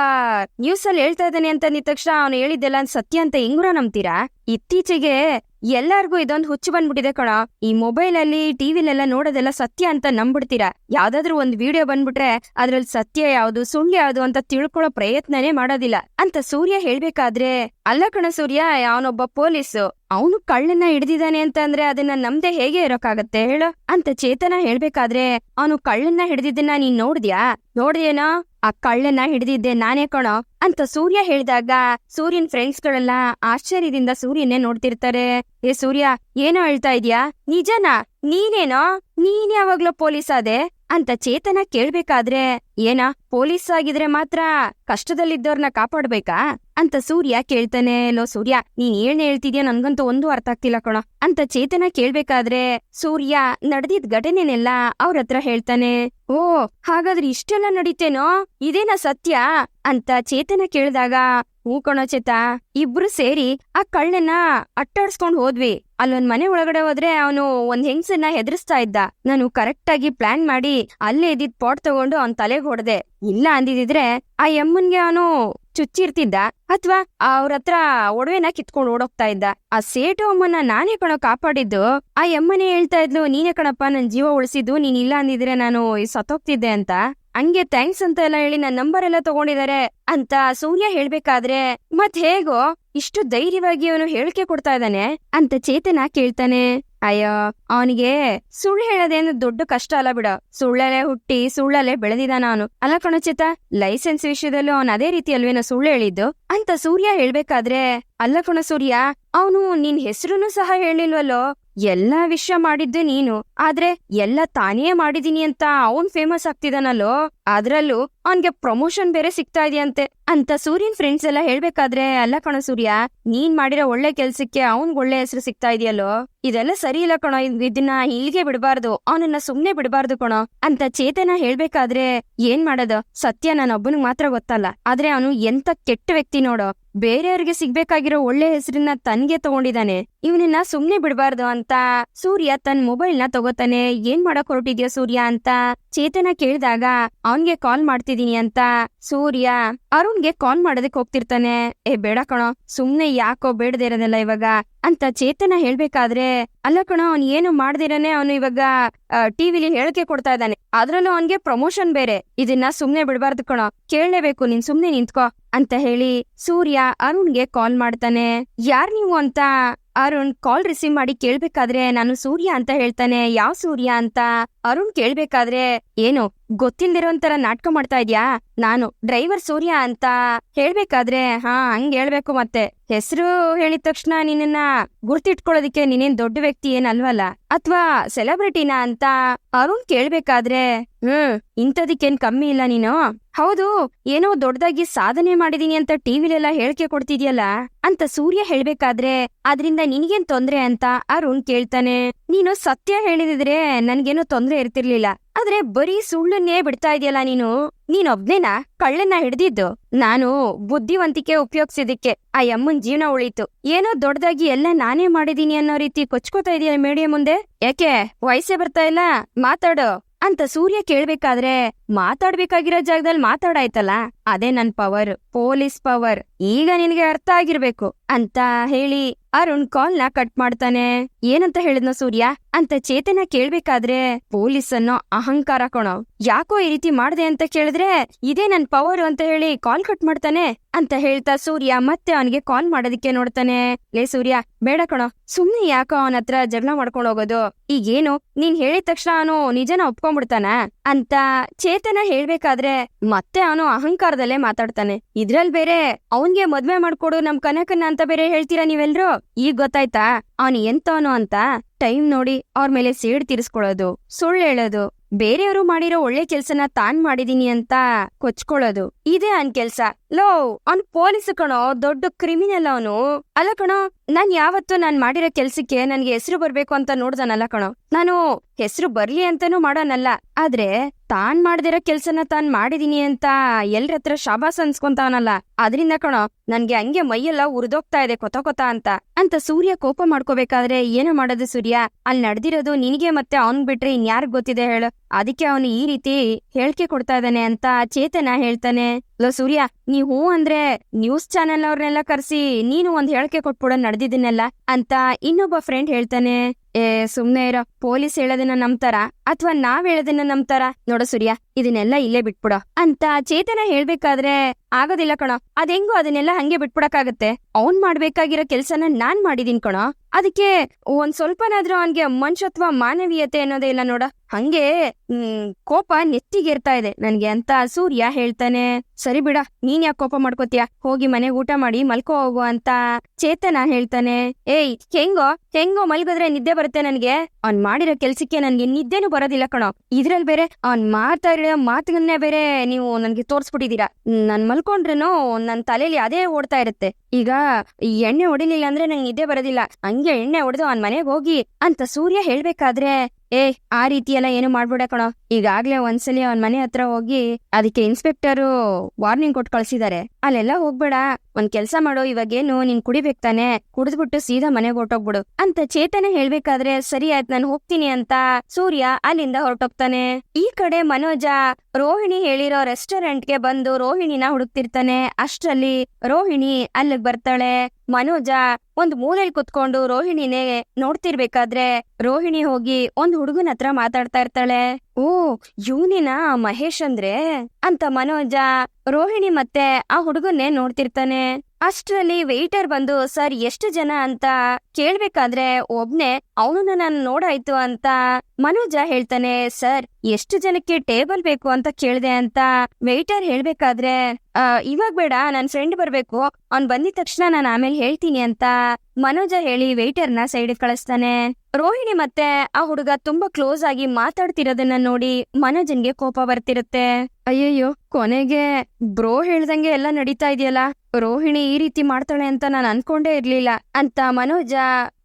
ನ್ಯೂಸ್ ಅಲ್ಲಿ ಹೇಳ್ತಾ ಇದ್ದಾನೆ ಅಂತ ಅಂದಿದ್ ತಕ್ಷಣ ಅವನು ಹೇಳಿದ್ದೆಲ್ಲ ಸತ್ಯ ಅಂತ ಹೆಂಗ್ರ ನಂಬ್ತೀರಾ? ಇತ್ತೀಚೆಗೆ ಎಲ್ಲಾರ್ಗೂ ಇದೊಂದು ಹುಚ್ಚು ಬಂದ್ಬಿಟ್ಟಿದೆ ಕಣ. ಈ ಮೊಬೈಲ್ ಅಲ್ಲಿ ಟಿವಿಲೆಲ್ಲ ನೋಡೋದೆಲ್ಲ ಸತ್ಯ ಅಂತ ನಂಬಿಡ್ತೀರಾ ಯಾವ್ದಾದ್ರು ಒಂದ್ ವಿಡಿಯೋ ಬಂದ್ಬಿಟ್ರೆ ಅದ್ರಲ್ಲಿ ಸತ್ಯ ಯಾವ್ದು, ಸುಳ್ಳು ಯಾವ್ದು ಅಂತ ತಿಳ್ಕೊಳ್ಳೋ ಪ್ರಯತ್ನನೇ ಮಾಡೋದಿಲ್ಲ. ಅಂತ ಸೂರ್ಯ ಹೇಳ್ಬೇಕಾದ್ರೆ, ಅಲ್ಲ ಕಣ ಸೂರ್ಯ ಅವನೊಬ್ಬ ಪೊಲೀಸು, ಅವನು ಕಳ್ಳನ್ನ ಹಿಡ್ದಿದ್ದಾನೆ ಅಂತ ಅಂದ್ರೆ ಅದನ್ನ ನಮ್ದೆ ಹೇಗೆ ಇರೋಕಾಗತ್ತೆ ಹೇಳು? ಅಂತ ಚೇತನ ಹೇಳ್ಬೇಕಾದ್ರೆ, ಅವನು ಕಳ್ಳನ್ನ ಹಿಡ್ದಿದ್ದನ್ನ ನೀನ್ ನೋಡ್ದ್ಯಾ? ನೋಡ್ದೇನೋ, ಆ ಕಳ್ಳನ್ನ ಹಿಡ್ದಿದ್ದೆ ನಾನೇ ಕಣೋ. ಅಂತ ಸೂರ್ಯ ಹೇಳಿದಾಗ ಸೂರ್ಯನ್ ಫ್ರೆಂಡ್ಸ್ ಗಳೆಲ್ಲ ಆಶ್ಚರ್ಯದಿಂದ ಸೂರ್ಯನೇ ನೋಡ್ತಿರ್ತಾರೆ. ಏ ಸೂರ್ಯ, ಏನೋ ಹೇಳ್ತಾ ಇದ್ಯಾ? ನಿಜನಾ? ನೀನೇನೋ? ನೀನ್ ಯಾವಾಗ್ಲೋ ಪೊಲೀಸ್ ಆದೆ? ಅಂತ ಚೇತನ ಕೇಳ್ಬೇಕಾದ್ರೆ, ಏನ, ಪೊಲೀಸ್ ಆಗಿದ್ರೆ ಮಾತ್ರ ಕಷ್ಟದಲ್ಲಿದ್ದವ್ರನ್ನ ಕಾಪಾಡ್ಬೇಕಾ? ಅಂತ ಸೂರ್ಯ ಕೇಳ್ತಾನೆ, ಲೋ ಸೂರ್ಯ, ನೀನ್ ಏನ್ ಹೇಳ್ತಿದ್ಯಾ? ನನ್ಗಂತೂ ಒಂದು ಅರ್ಥ ಆಗ್ತಿಲ್ಲ ಕಣ. ಅಂತ ಚೇತನ ಕೇಳ್ಬೇಕಾದ್ರೆ ಸೂರ್ಯ ನಡೆದಿದ್ ಘಟನೆನೆಲ್ಲ ಅವ್ರ ಹತ್ರ ಹೇಳ್ತಾನೆ, ಓ, ಹಾಗಾದ್ರೆ ಇಷ್ಟೆಲ್ಲ ನಡೀತೇನೋ? ಇದೇನಾ ಸತ್ಯ? ಅಂತ ಚೇತನ ಕೇಳಿದಾಗ, ಹೂ ಕಣೋ ಚೇತ, ಇಬ್ರು ಸೇರಿ ಆ ಕಳ್ಳನ್ನ ಅಟ್ಟಾಡ್ಸ್ಕೊಂಡ್ ಹೋದ್ವಿ. ಅಲ್ಲೊಂದ್ ಮನೆ ಒಳಗಡೆ ಹೋದ್ರೆ ಅವನು ಒಂದ್ ಹೆಂಗ್ಸನ್ನ ಹೆದರ್ಸ್ತಾ ಇದ್ದ. ನಾನು ಕರೆಕ್ಟ್ ಆಗಿ ಪ್ಲಾನ್ ಮಾಡಿ ಅಲ್ಲೇ ಇದ್ದಿದ್ ಪಾಟ್ ತಗೊಂಡು ಅವನ್ ತಲೆಗೆ ಹೊಡೆದೆ. ಇಲ್ಲ ಅಂದಿದ್ರೆ ಆ ಯಮ್ಮನ್ಗೆ ಅವನು ಚುಚ್ಚಿರ್ತಿದ್ದ ಅಥವಾ ಅವ್ರ ಹತ್ರ ಒಡವೆನ ಕಿತ್ಕೊಂಡು ಓಡೋಗ್ತಾ ಇದ್ದ. ಆ ಸೇಟು ಅಮ್ಮನ ನಾನೇ ಕಣೋ ಕಾಪಾಡಿದ್ದು. ಆ ಎಮ್ಮನೆ ಹೇಳ್ತಾ ಇದ್ಲು, ನೀನೇ ಕಣಪ್ಪ, ನನ್ ಜೀವ ಉಳಿಸಿದ್ದು, ನೀನ್ ಇಲ್ಲ ಅಂದಿದ್ರೆ ನಾನು ಸತ್ತೋಗ್ತಿದ್ದೆ ಅಂತ. ಹಂಗೆ ಥ್ಯಾಂಕ್ಸ್ ಅಂತ ಎಲ್ಲ ಹೇಳಿ ನನ್ನ ನಂಬರ್ ಎಲ್ಲ ತಗೊಂಡಿದ್ದಾರೆ ಅಂತ ಸೂರ್ಯ ಹೇಳ್ಬೇಕಾದ್ರೆ ಮತ್ ಹೇಗೋ ಇಷ್ಟು ಧೈರ್ಯವಾಗಿ ಅವನು ಹೇಳಿಕೆ ಕೊಡ್ತಾ ಇದ್ದಾನೆ ಅಂತ ಚೇತನ ಕೇಳ್ತಾನೆ. ಅಯ್ಯೋ, ಅವನಿಗೆ ಸುಳ್ಳು ಹೇಳೋದೇನು ದೊಡ್ಡ ಕಷ್ಟ ಅಲ್ಲ ಬಿಡ. ಸುಳ್ಳಲ್ಲೇ ಹುಟ್ಟಿ, ಸುಳ್ಳಲ್ಲೇ ಬೆಳೆದಿದ ನಾನು. ಅಲ್ಲ ಕಣಚಿತ ಲೈಸೆನ್ಸ್ ವಿಷಯದಲ್ಲೂ ಅವನ್ ಅದೇ ರೀತಿ ಅಲ್ವೇನೋ ಸುಳ್ಳು ಹೇಳಿದ್ದು? ಅಂತ ಸೂರ್ಯ ಹೇಳ್ಬೇಕಾದ್ರೆ, ಅಲ್ಲ ಕಣ ಸೂರ್ಯ, ಅವನು ನಿನ್ ಹೆಸರುನು ಸಹ ಹೇಳಿಲ್ವಲ್ಲೋ ಎಲ್ಲಾ ವಿಷಯ ಮಾಡಿದ್ದು ನೀನು. ಆದ್ರೆ ಎಲ್ಲ ತಾನೇ ಮಾಡಿದೀನಿ ಅಂತ ಅವನ್ ಫೇಮಸ್ ಆಗ್ತಿದಾನಲ್ಲೋ? ಅದ್ರಲ್ಲೂ ಅವನ್ಗೆ ಪ್ರಮೋಷನ್ ಬೇರೆ ಸಿಗ್ತಾ ಇದೆಯಂತೆ. ಅಂತ ಸೂರ್ಯನ್ ಫ್ರೆಂಡ್ಸ್ ಎಲ್ಲ ಹೇಳ್ಬೇಕಾದ್ರೆ, ಅಲ್ಲ ಕಣ ಸೂರ್ಯ, ನೀನ್ ಮಾಡಿರೋ ಒಳ್ಳೆ ಕೆಲ್ಸಕ್ಕೆ ಅವನ್ಗ್ ಒಳ್ಳೆ ಹೆಸರು ಸಿಗ್ತಾ ಇದೆಯಲ್ಲೋ? ಇದೆಲ್ಲ ಸರಿ ಇಲ್ಲ ಕಣೋ, ಇದ್- ಇದನ್ನ ಹೀಗೆ ಬಿಡಬಾರ್ದು, ಅವನನ್ನ ಸುಮ್ನೆ ಬಿಡಬಾರ್ದು ಕಣೋ. ಅಂತ ಚೇತನ ಹೇಳ್ಬೇಕಾದ್ರೆ ಏನ್ ಮಾಡೋದು? ಸತ್ಯ ನನ್ನ ಒಬ್ಬನಿಗೆ ಮಾತ್ರ ಗೊತ್ತಲ್ಲ, ಆದ್ರೆ ಅವನು ಎಂತ ಕೆಟ್ಟ ವ್ಯಕ್ತಿ ನೋಡೋ? ಬೇರೆಯವ್ರಿಗೆ ಸಿಗ್ಬೇಕಾಗಿರೋ ಒಳ್ಳೆ ಹೆಸರನ್ನ ತನ್ಗೆ ತಗೊಂಡಿದ್ದಾನೆ ಇವನನ್ನ ಸುಮ್ನೆ ಬಿಡಬಾರ್ದು ಅಂತ ಸೂರ್ಯ ತನ್ ಮೊಬೈಲ್ನ ತಗೋತಾನೆ, ಏನ್ ಮಾಡಕ್ ಹೊರಟಿದ್ಯಾ ಸೂರ್ಯ? ಅಂತ ಚೇತನ ಕೇಳಿದಾಗ, ಅವನ್ಗೆ ಕಾಲ್ ಮಾಡ್ತಿದೀನಿ ಅಂತ ಸೂರ್ಯ ಅರುಣ್ಗೆ ಕಾಲ್ ಮಾಡೋದಕ್ಕೆ ಹೋಗ್ತಿರ್ತಾನೆ. ಏ, ಬೇಡ ಕಣೋ, ಸುಮ್ನೆ ಯಾಕೋ ಬೇಡದೇ ಇರೋದಲ್ಲ ಇವಾಗ? ಅಂತ ಚೇತನ ಹೇಳ್ಬೇಕಾದ್ರೆ, ಅಲ್ಲ ಕಣೋ, ಅವ್ನ್ ಏನು ಮಾಡ್ದಿರನೆ ಅವನು ಇವಾಗ ಟಿವಿಲಿ ಹೇಳಿಕೆ ಕೊಡ್ತಾ ಇದ್ದಾನೆ. ಅದ್ರಲ್ಲೂ ಅವನ್ಗೆ ಪ್ರಮೋಷನ್ ಬೇರೆ. ಇದನ್ನ ಸುಮ್ನೆ ಬಿಡಬಾರ್ದು ಕಣೋ. ಕೇಳಲೇಬೇಕು, ನೀನ್ ಸುಮ್ನೆ ನಿಂತ್ಕೋ. ಅಂತ ಹೇಳಿ ಸೂರ್ಯ ಅರುಣ್ಗೆ ಕಾಲ್ ಮಾಡ್ತಾನೆ. ಯಾರ್ ನೀವು ಅಂತ? ಅರುಣ್ ಕಾಲ್ ರಿಸೀವ್ ಮಾಡಿ ಕೇಳ್ಬೇಕಾದ್ರೆ, ನಾನು ಸೂರ್ಯ ಅಂತ ಹೇಳ್ತಾನೆ. ಯಾವ ಸೂರ್ಯ ಅಂತ? ಅರುಣ್ ಕೇಳ್ಬೇಕಾದ್ರೆ ಏನು ಗೊತ್ತಿಲ್ದಿರೋಂತರ ನಾಟಕ ಮಾಡ್ತಾ ಇದ್ಯಾ? ನಾನು ಡ್ರೈವರ್ ಸೂರ್ಯ ಅಂತ ಹೇಳ್ಬೇಕಾದ್ರೆ, ಹಾ, ಹಂಗ್ ಹೇಳ್ಬೇಕು ಮತ್ತೆ. ಹೆಸರು ಹೇಳಿದ ತಕ್ಷಣ ನಿನ್ನ ಗುರ್ತಿಟ್ಕೊಳ್ಳೋದಿಕ್ಕೆ ನೀನೇನ್ ದೊಡ್ಡ ವ್ಯಕ್ತಿ ಏನಲ್ವಲ್ಲ? ಅಥವಾ ಸೆಲೆಬ್ರಿಟಿನಾ ಅಂತ ಅರುಣ್ ಕೇಳ್ಬೇಕಾದ್ರೆ? ಹ್ಮ್, ಇಂಥದಕ್ಕೇನ್ ಕಮ್ಮಿ ಇಲ್ಲ ನೀನು? ಹೌದು, ಏನೋ ದೊಡ್ಡದಾಗಿ ಸಾಧನೆ ಮಾಡಿದೀನಿ ಅಂತ ಟಿವಿಲೆಲ್ಲ ಹೇಳಿಕೆ ಕೊಡ್ತಿದ್ಯಲ್ಲ? ಅಂತ ಸೂರ್ಯ ಹೇಳ್ಬೇಕಾದ್ರೆ, ಅದ್ರಿಂದ ನಿನ್ಗೇನ್ ತೊಂದ್ರೆ ಅಂತ ಅರುಣ್ ಕೇಳ್ತಾನೆ. ನೀನು ಸತ್ಯ ಹೇಳಿದಿದ್ರೆ ನನ್ಗೇನು ತೊಂದ್ರೆ ಇರ್ತಿರ್ಲಿಲ್ಲ. ಆದ್ರೆ ಬರೀ ಸುಳ್ಳನ್ನೇ ಬಿಡ್ತಾ ಇದೆಯಲ್ಲ ನೀನು? ನೀನೊಬ್ನೇನಾ ಕಳ್ಳನ್ನ ಹಿಡ್ದಿದ್ದು? ನಾನು ಬುದ್ಧಿವಂತಿಕೆ ಉಪಯೋಗಿಸಿದಕ್ಕೆ ಆ ಯಮ್ಮನ್ ಜೀವನ ಉಳೀತು. ಏನೋ ದೊಡ್ಡದಾಗಿ ಎಲ್ಲ ನಾನೇ ಮಾಡಿದೀನಿ ಅನ್ನೋ ರೀತಿ ಕೊಚ್ಕೋತಾ ಇದೆಯಾ ಮೇಡಿಯ ಮುಂದೆ? ಯಾಕೆ, ವಯಸ್ಸೇ ಬರ್ತಾ ಇಲ್ಲ? ಮಾತಾಡು. ಅಂತ ಸೂರ್ಯ ಕೇಳ್ಬೇಕಾದ್ರೆ ಮಾತಾಡ್ಬೇಕಾಗಿರೋ ಜಾಗದಲ್ಲಿ ಮಾತಾಡಾಯ್ತಲ್ಲ? ಅದೇ ನನ್ ಪವರ್ ಪೊಲೀಸ್ ಪವರ್ ಈಗ ನಿನಗೆ ಅರ್ಥ ಆಗಿರ್ಬೇಕು. ಅಂತ ಹೇಳಿ ಅರುಣ್ ಕಾಲ್ನ ಕಟ್ ಮಾಡ್ತಾನೆ. ಏನಂತ ಹೇಳಿದ್ನೋ ಸೂರ್ಯ? ಅಂತ ಚೇತನ ಕೇಳ್ಬೇಕಾದ್ರೆ ಪೊಲೀಸ್ ಅನ್ನೋ ಅಹಂಕಾರ ಕಣೋ ಯಾಕೋ ಈ ರೀತಿ ಮಾಡ್ದೆ ಅಂತ ಕೇಳಿದ್ರೆ ಇದೇ ನನ್ ಪವರ್ ಅಂತ ಹೇಳಿ ಕಾಲ್ ಕಟ್ ಮಾಡ್ತಾನೆ. ಅಂತ ಹೇಳ್ತಾ ಸೂರ್ಯ ಮತ್ತೆ ಅವನಿಗೆ ಕಾಲ್ ಮಾಡೋದಿಕ್ಕೆ ನೋಡ್ತಾನೆ. ಲೇ ಸೂರ್ಯ, ಬೇಡ ಕಣೋ. ಸುಮ್ನೆ ಯಾಕೋ ಅವನ ಹತ್ರ ಜಗಳ ಮಾಡ್ಕೊಂಡು ಹೋಗೋದು? ಈಗೇನು? ನೀನ್ ಹೇಳಿದ ತಕ್ಷಣ ಅವನು ನಿಜನ ಒಪ್ಕೊಂಡ್ಬಿಡ್ತಾನ? ಅಂತ ಚೇತನ ಹೇಳ್ಬೇಕಾದ್ರೆ ಮತ್ತೆ ಅವನು ಅಹಂಕಾರದಲ್ಲೇ ಮಾತಾಡ್ತಾನೆ. ಇದ್ರಲ್ ಬೇರೆ ಅವನ್ಗೆ ಮದ್ವೆ ಮಾಡ್ಕೊಡು ನಮ್ ಕನಕನ್ನ ಅಂತ ಬೇರೆ ಹೇಳ್ತೀರಾ ನೀವೆಲ್ರು? ಈಗ ಗೊತ್ತಾಯ್ತಾ? ಅವನ್ ಎಂತವನು ಅಂತ ಟೈಮ್ ನೋಡಿ ಅವ್ರ ಮೇಲೆ ಸೇಡ್ ತೀರಿಸ್ಕೊಳ್ಳೋದು, ಸುಳ್ಳು ಹೇಳೋದು, ಬೇರೆಯವರು ಮಾಡಿರೋ ಒಳ್ಳೆ ಕೆಲ್ಸನ ತಾನ್ ಮಾಡಿದೀನಿ ಅಂತ ಕೊಚ್ಕೊಳ್ಳೋದು. ಇದೇ ಅನ್ ಕೆಲ್ಸ. ಲೋ, ಅವ್ನ್ ಪೊಲೀಸ್ ಕಣೋ, ದೊಡ್ಡ ಕ್ರಿಮಿನಲ್ ಅವನು. ಅಲ್ಲ ಕಣೋ, ನಾನ್ ಯಾವತ್ತು ನಾನ್ ಮಾಡಿರೋ ಕೆಲ್ಸಕ್ಕೆ ನನ್ಗೆ ಹೆಸರು ಬರ್ಬೇಕು ಅಂತ ನೋಡ್ದನಲ್ಲ ಕಣೋ. ನಾನು ಹೆಸರು ಬರ್ಲಿ ಅಂತಾನೂ ಮಾಡೋನಲ್ಲ. ಆದ್ರೆ ತಾನ್ ಮಾಡ್ದಿರೋ ಕೆಲ್ಸನ ತಾನ್ ಮಾಡಿದೀನಿ ಅಂತ ಎಲ್ರ ಹತ್ರ ಶಾಬಾಸ್ ಅನ್ಸ್ಕೊಂತಾವನಲ್ಲ. ಅದ್ರಿಂದ ಕಣೋ, ನನ್ಗೆ ಹಂಗೆ ಮೈಯೆಲ್ಲ ಉರ್ದೋಗ್ತಾ ಇದೆ ಕೊತ ಕೊತ ಅಂತ. ಅಂತ ಸೂರ್ಯ ಕೋಪ ಮಾಡ್ಕೋಬೇಕಾದ್ರೆ ಏನು ಮಾಡೋದು ಸೂರ್ಯ? ಅಲ್ಲಿ ನಡ್ದಿರೋದು ನಿನಗೆ ಮತ್ತೆ ಅವ್ನ್ ಬಿಟ್ರೆ ಇನ್ಯಾರಿಗ್ ಗೊತ್ತಿದೆ ಹೇಳು. ಅದಕ್ಕೆ ಅವನು ಈ ರೀತಿ ಹೇಳಿಕೆ ಕೊಡ್ತಾ ಇದ್ದಾನೆ ಅಂತ ಚೇತನ ಹೇಳ್ತಾನೆ, ಲೋ ಸೂರ್ಯ, ನೀ ಹೂ ಅಂದ್ರೆ ನ್ಯೂಸ್ ಚಾನೆಲ್ ಅವ್ರನ್ನೆಲ್ಲ ಕರ್ಸಿ ನೀನು ಒಂದ್ ಹೇಳಿಕೆ ಕೊಟ್ಬಿಡ ನಡೆದಿದ್ದೀನಲ್ಲ ಅಂತ ಇನ್ನೊಬ್ಬ ಫ್ರೆಂಡ್ ಹೇಳ್ತಾನೆ, ಏ ಸುಮ್ನೆ ಇರೋ ಪೊಲೀಸ್ ಹೇಳೋದನ್ನ ನಂಬ್ತಾರ? ಅಥವಾ ನಾವ್ ಹೇಳೋದನ್ನ ನಂಬ್ತಾರ? ನೋಡೋ ಸೂರ್ಯ, ಇದನ್ನೆಲ್ಲ ಇಲ್ಲೇ ಬಿಟ್ಬಿಡ ಅಂತ ಚೇತನ ಹೇಳ್ಬೇಕಾದ್ರೆ ಆಗೋದಿಲ್ಲ ಕಣೋ, ಅದೆಂಗೋ ಅದನ್ನೆಲ್ಲ ಹಂಗೆ ಬಿಟ್ಬಿಡಕ್ಕಾಗತ್ತೆ. ಅವ್ನ್ ಮಾಡ್ಬೇಕಾಗಿರೋ ಕೆಲ್ಸನ ನಾನ್ ಮಾಡಿದೀನಿ ಕಣೋ. ಅದಕ್ಕೆ ಒಂದ್ ಸ್ವಲ್ಪನಾದ್ರೂ ಅವನ್ಗೆ ಮನುಷ್ಯತ್ವ, ಮಾನವೀಯತೆ ಅನ್ನೋದೇ ಇಲ್ಲ ನೋಡ. ಹಂಗೆ ಕೋಪ ನೆತ್ತಿಗೇರ್ತಾ ಇದೆ. ನನ್ಗೆ ಅಂತ ಸೂರ್ಯ ಹೇಳ್ತಾನೆ, ಸರಿ ಬಿಡ, ನೀನ್ ಯಾಕೆ ಕೋಪ ಮಾಡ್ಕೋತೀಯ? ಹೋಗಿ ಮನೆಗ್ ಊಟ ಮಾಡಿ ಮಲ್ಕೋ ಹೋಗು ಅಂತ ಚೇತನ ಹೇಳ್ತಾನೆ. ಏಯ್, ಹೆಂಗೋ ಹೆಂಗೋ ಮಲ್ಗದ್ರೆ ನಿದ್ದೆ ಬರುತ್ತೆ ನನ್ಗೆ. ಅವ್ನ್ ಮಾಡಿರೋ ಕೆಲ್ಸಕ್ಕೆ ನನ್ಗೆ ನಿದ್ದೆನೂ ಬರೋದಿಲ್ಲ ಕಣೋ. ಇದ್ರಲ್ಲಿ ಬೇರೆ, ಅವ್ನ್ ಮಾಡ್ತಾ ಇರೋ ಮಾತುಗಳನ್ನೇ ಬೇರೆ ನೀವು ನನ್ಗೆ ತೋರ್ಸ್ಬಿಟ್ಟಿದೀರಾ ನನ್ ಮಲ್ಕೊಂಡ್ರೇನು ನನ್ ತಲೆಯಲ್ಲಿ ಅದೇ ಓಡ್ತಾ ಇರುತ್ತೆ. ಈಗ ಎಣ್ಣೆ ಹೊಡಿಲಿಲ್ಲ ಅಂದ್ರೆ ನಂಗೆ ನಿದ್ದೆ ಬರೋದಿಲ್ಲ. ಹಂಗೆ ಎಣ್ಣೆ ಹೊಡೆದು ಅವ್ನ್ ಮನೆಗೆ ಹೋಗಿ ಅಂತ ಸೂರ್ಯ ಹೇಳ್ಬೇಕಾದ್ರೆ ಏ, ಆ ರೀತಿ ಎಲ್ಲ ಏನು ಮಾಡ್ಬೇಡ ಕಣೋ. ಈಗಾಗ್ಲೇ ಒಂದ್ಸಲಿ ಅವನ್ ಮನೆ ಹತ್ರ ಹೋಗಿ ಅದಕ್ಕೆ ಇನ್ಸ್ಪೆಕ್ಟರು ವಾರ್ನಿಂಗ್ ಕೊಟ್ಟು ಕಳ್ಸಿದಾರೆ ಅಲ್ಲೆಲ್ಲ ಹೋಗ್ಬೇಡ. ಒಂದ್ ಕೆಲ್ಸ ಮಾಡೋ, ಇವಾಗೇನು ನೀನ್ ಕುಡಿಬೇಕ್ ತಾನೆ. ಕುಡಿದ್ಬಿಟ್ಟು ಸೀದಾ ಮನೆಗೆ ಹೊರಟೋಗ್ಬಿಡು. ಅಂತ ಚೇತನ ಹೇಳ್ಬೇಕಾದ್ರೆ, ಸರಿ ಆಯ್ತು, ನಾನು ಹೋಗ್ತೀನಿ ಅಂತ ಸೂರ್ಯ ಅಲ್ಲಿಂದ ಹೊರಟೋಗ್ತಾನೆ. ಈ ಕಡೆ ಮನೋಜ ರೋಹಿಣಿ ಹೇಳಿರೋ ರೆಸ್ಟೋರೆಂಟ್ಗೆ ಬಂದು ರೋಹಿಣಿನ ಹುಡುಕ್ತಿರ್ತಾನೆ. ಅಷ್ಟ್ರಲ್ಲಿ ರೋಹಿಣಿ ಅಲ್ಲಿಗ್ ಬರ್ತಾಳೆ. ಮನೋಜ, ಒಂದ್ ಮೂಲೆಯಲ್ಲಿ ಕುತ್ಕೊಂಡು ರೋಹಿಣಿನೇ ನೋಡ್ತಿರ್ಬೇಕಾದ್ರೆ ರೋಹಿಣಿ ಹೋಗಿ ಒಂದ್ ಹುಡುಗನ ಹತ್ರ ಮಾತಾಡ್ತಾ ಇರ್ತಾಳೆ. ಓ, ಇವನಿನ ಮಹೇಶ್ ಅಂದ್ರೆ? ಅಂತ ಮನೋಜ ರೋಹಿಣಿ ಮತ್ತೆ ಆ ಹುಡುಗನ್ನೇ ನೋಡ್ತಿರ್ತಾನೆ. ಅಷ್ಟರಲ್ಲಿ ವೆಯ್ಟರ್ ಬಂದು, ಸರ್, ಎಷ್ಟು ಜನ ಅಂತ ಕೇಳ್ಬೇಕಾದ್ರೆ ಒಬ್ನೇ, ಅವನನ್ನ ನಾನು ನೋಡಾಯ್ತು ಅಂತ ಮನೋಜ ಹೇಳ್ತಾನೆ. ಸರ್ ಎಷ್ಟು ಜನಕ್ಕೆ ಟೇಬಲ್ ಬೇಕು ಅಂತ ಕೇಳ್ದೆ ಅಂತ ವೆಯ್ಟರ್ ಹೇಳ್ಬೇಕಾದ್ರೆ ಇವಾಗ ಬೇಡ, ನನ್ ಫ್ರೆಂಡ್ ಬರ್ಬೇಕು, ಅವ್ನ್ ಬಂದಿದ ತಕ್ಷಣ ನಾನು ಆಮೇಲೆ ಹೇಳ್ತೀನಿ ಅಂತ ಮನೋಜ ಹೇಳಿ ವೆಯ್ಟರ್ನ ಸೈಡ್ ಕಳಿಸ್ತಾನೆ. ರೋಹಿಣಿ ಮತ್ತೆ ಆ ಹುಡುಗ ತುಂಬಾ ಕ್ಲೋಸ್ ಆಗಿ ಮಾತಾಡ್ತಿರೋದನ್ನ ನೋಡಿ ಮನೋಜನ್ಗೆ ಕೋಪ ಬರ್ತಿರುತ್ತೆ. ಅಯ್ಯಯ್ಯೋ, ಕೊನೆಗೆ ಬ್ರೋ ಹೇಳ್ದಂಗೆ ಎಲ್ಲ ನಡೀತಾ ಇದೆಯಲ್ಲ? ರೋಹಿಣಿ ಈ ರೀತಿ ಮಾಡ್ತಾಳೆ ಅಂತ ನಾನು ಅನ್ಕೊಂಡೇ ಇರ್ಲಿಲ್ಲ ಅಂತ ಮನೋಜ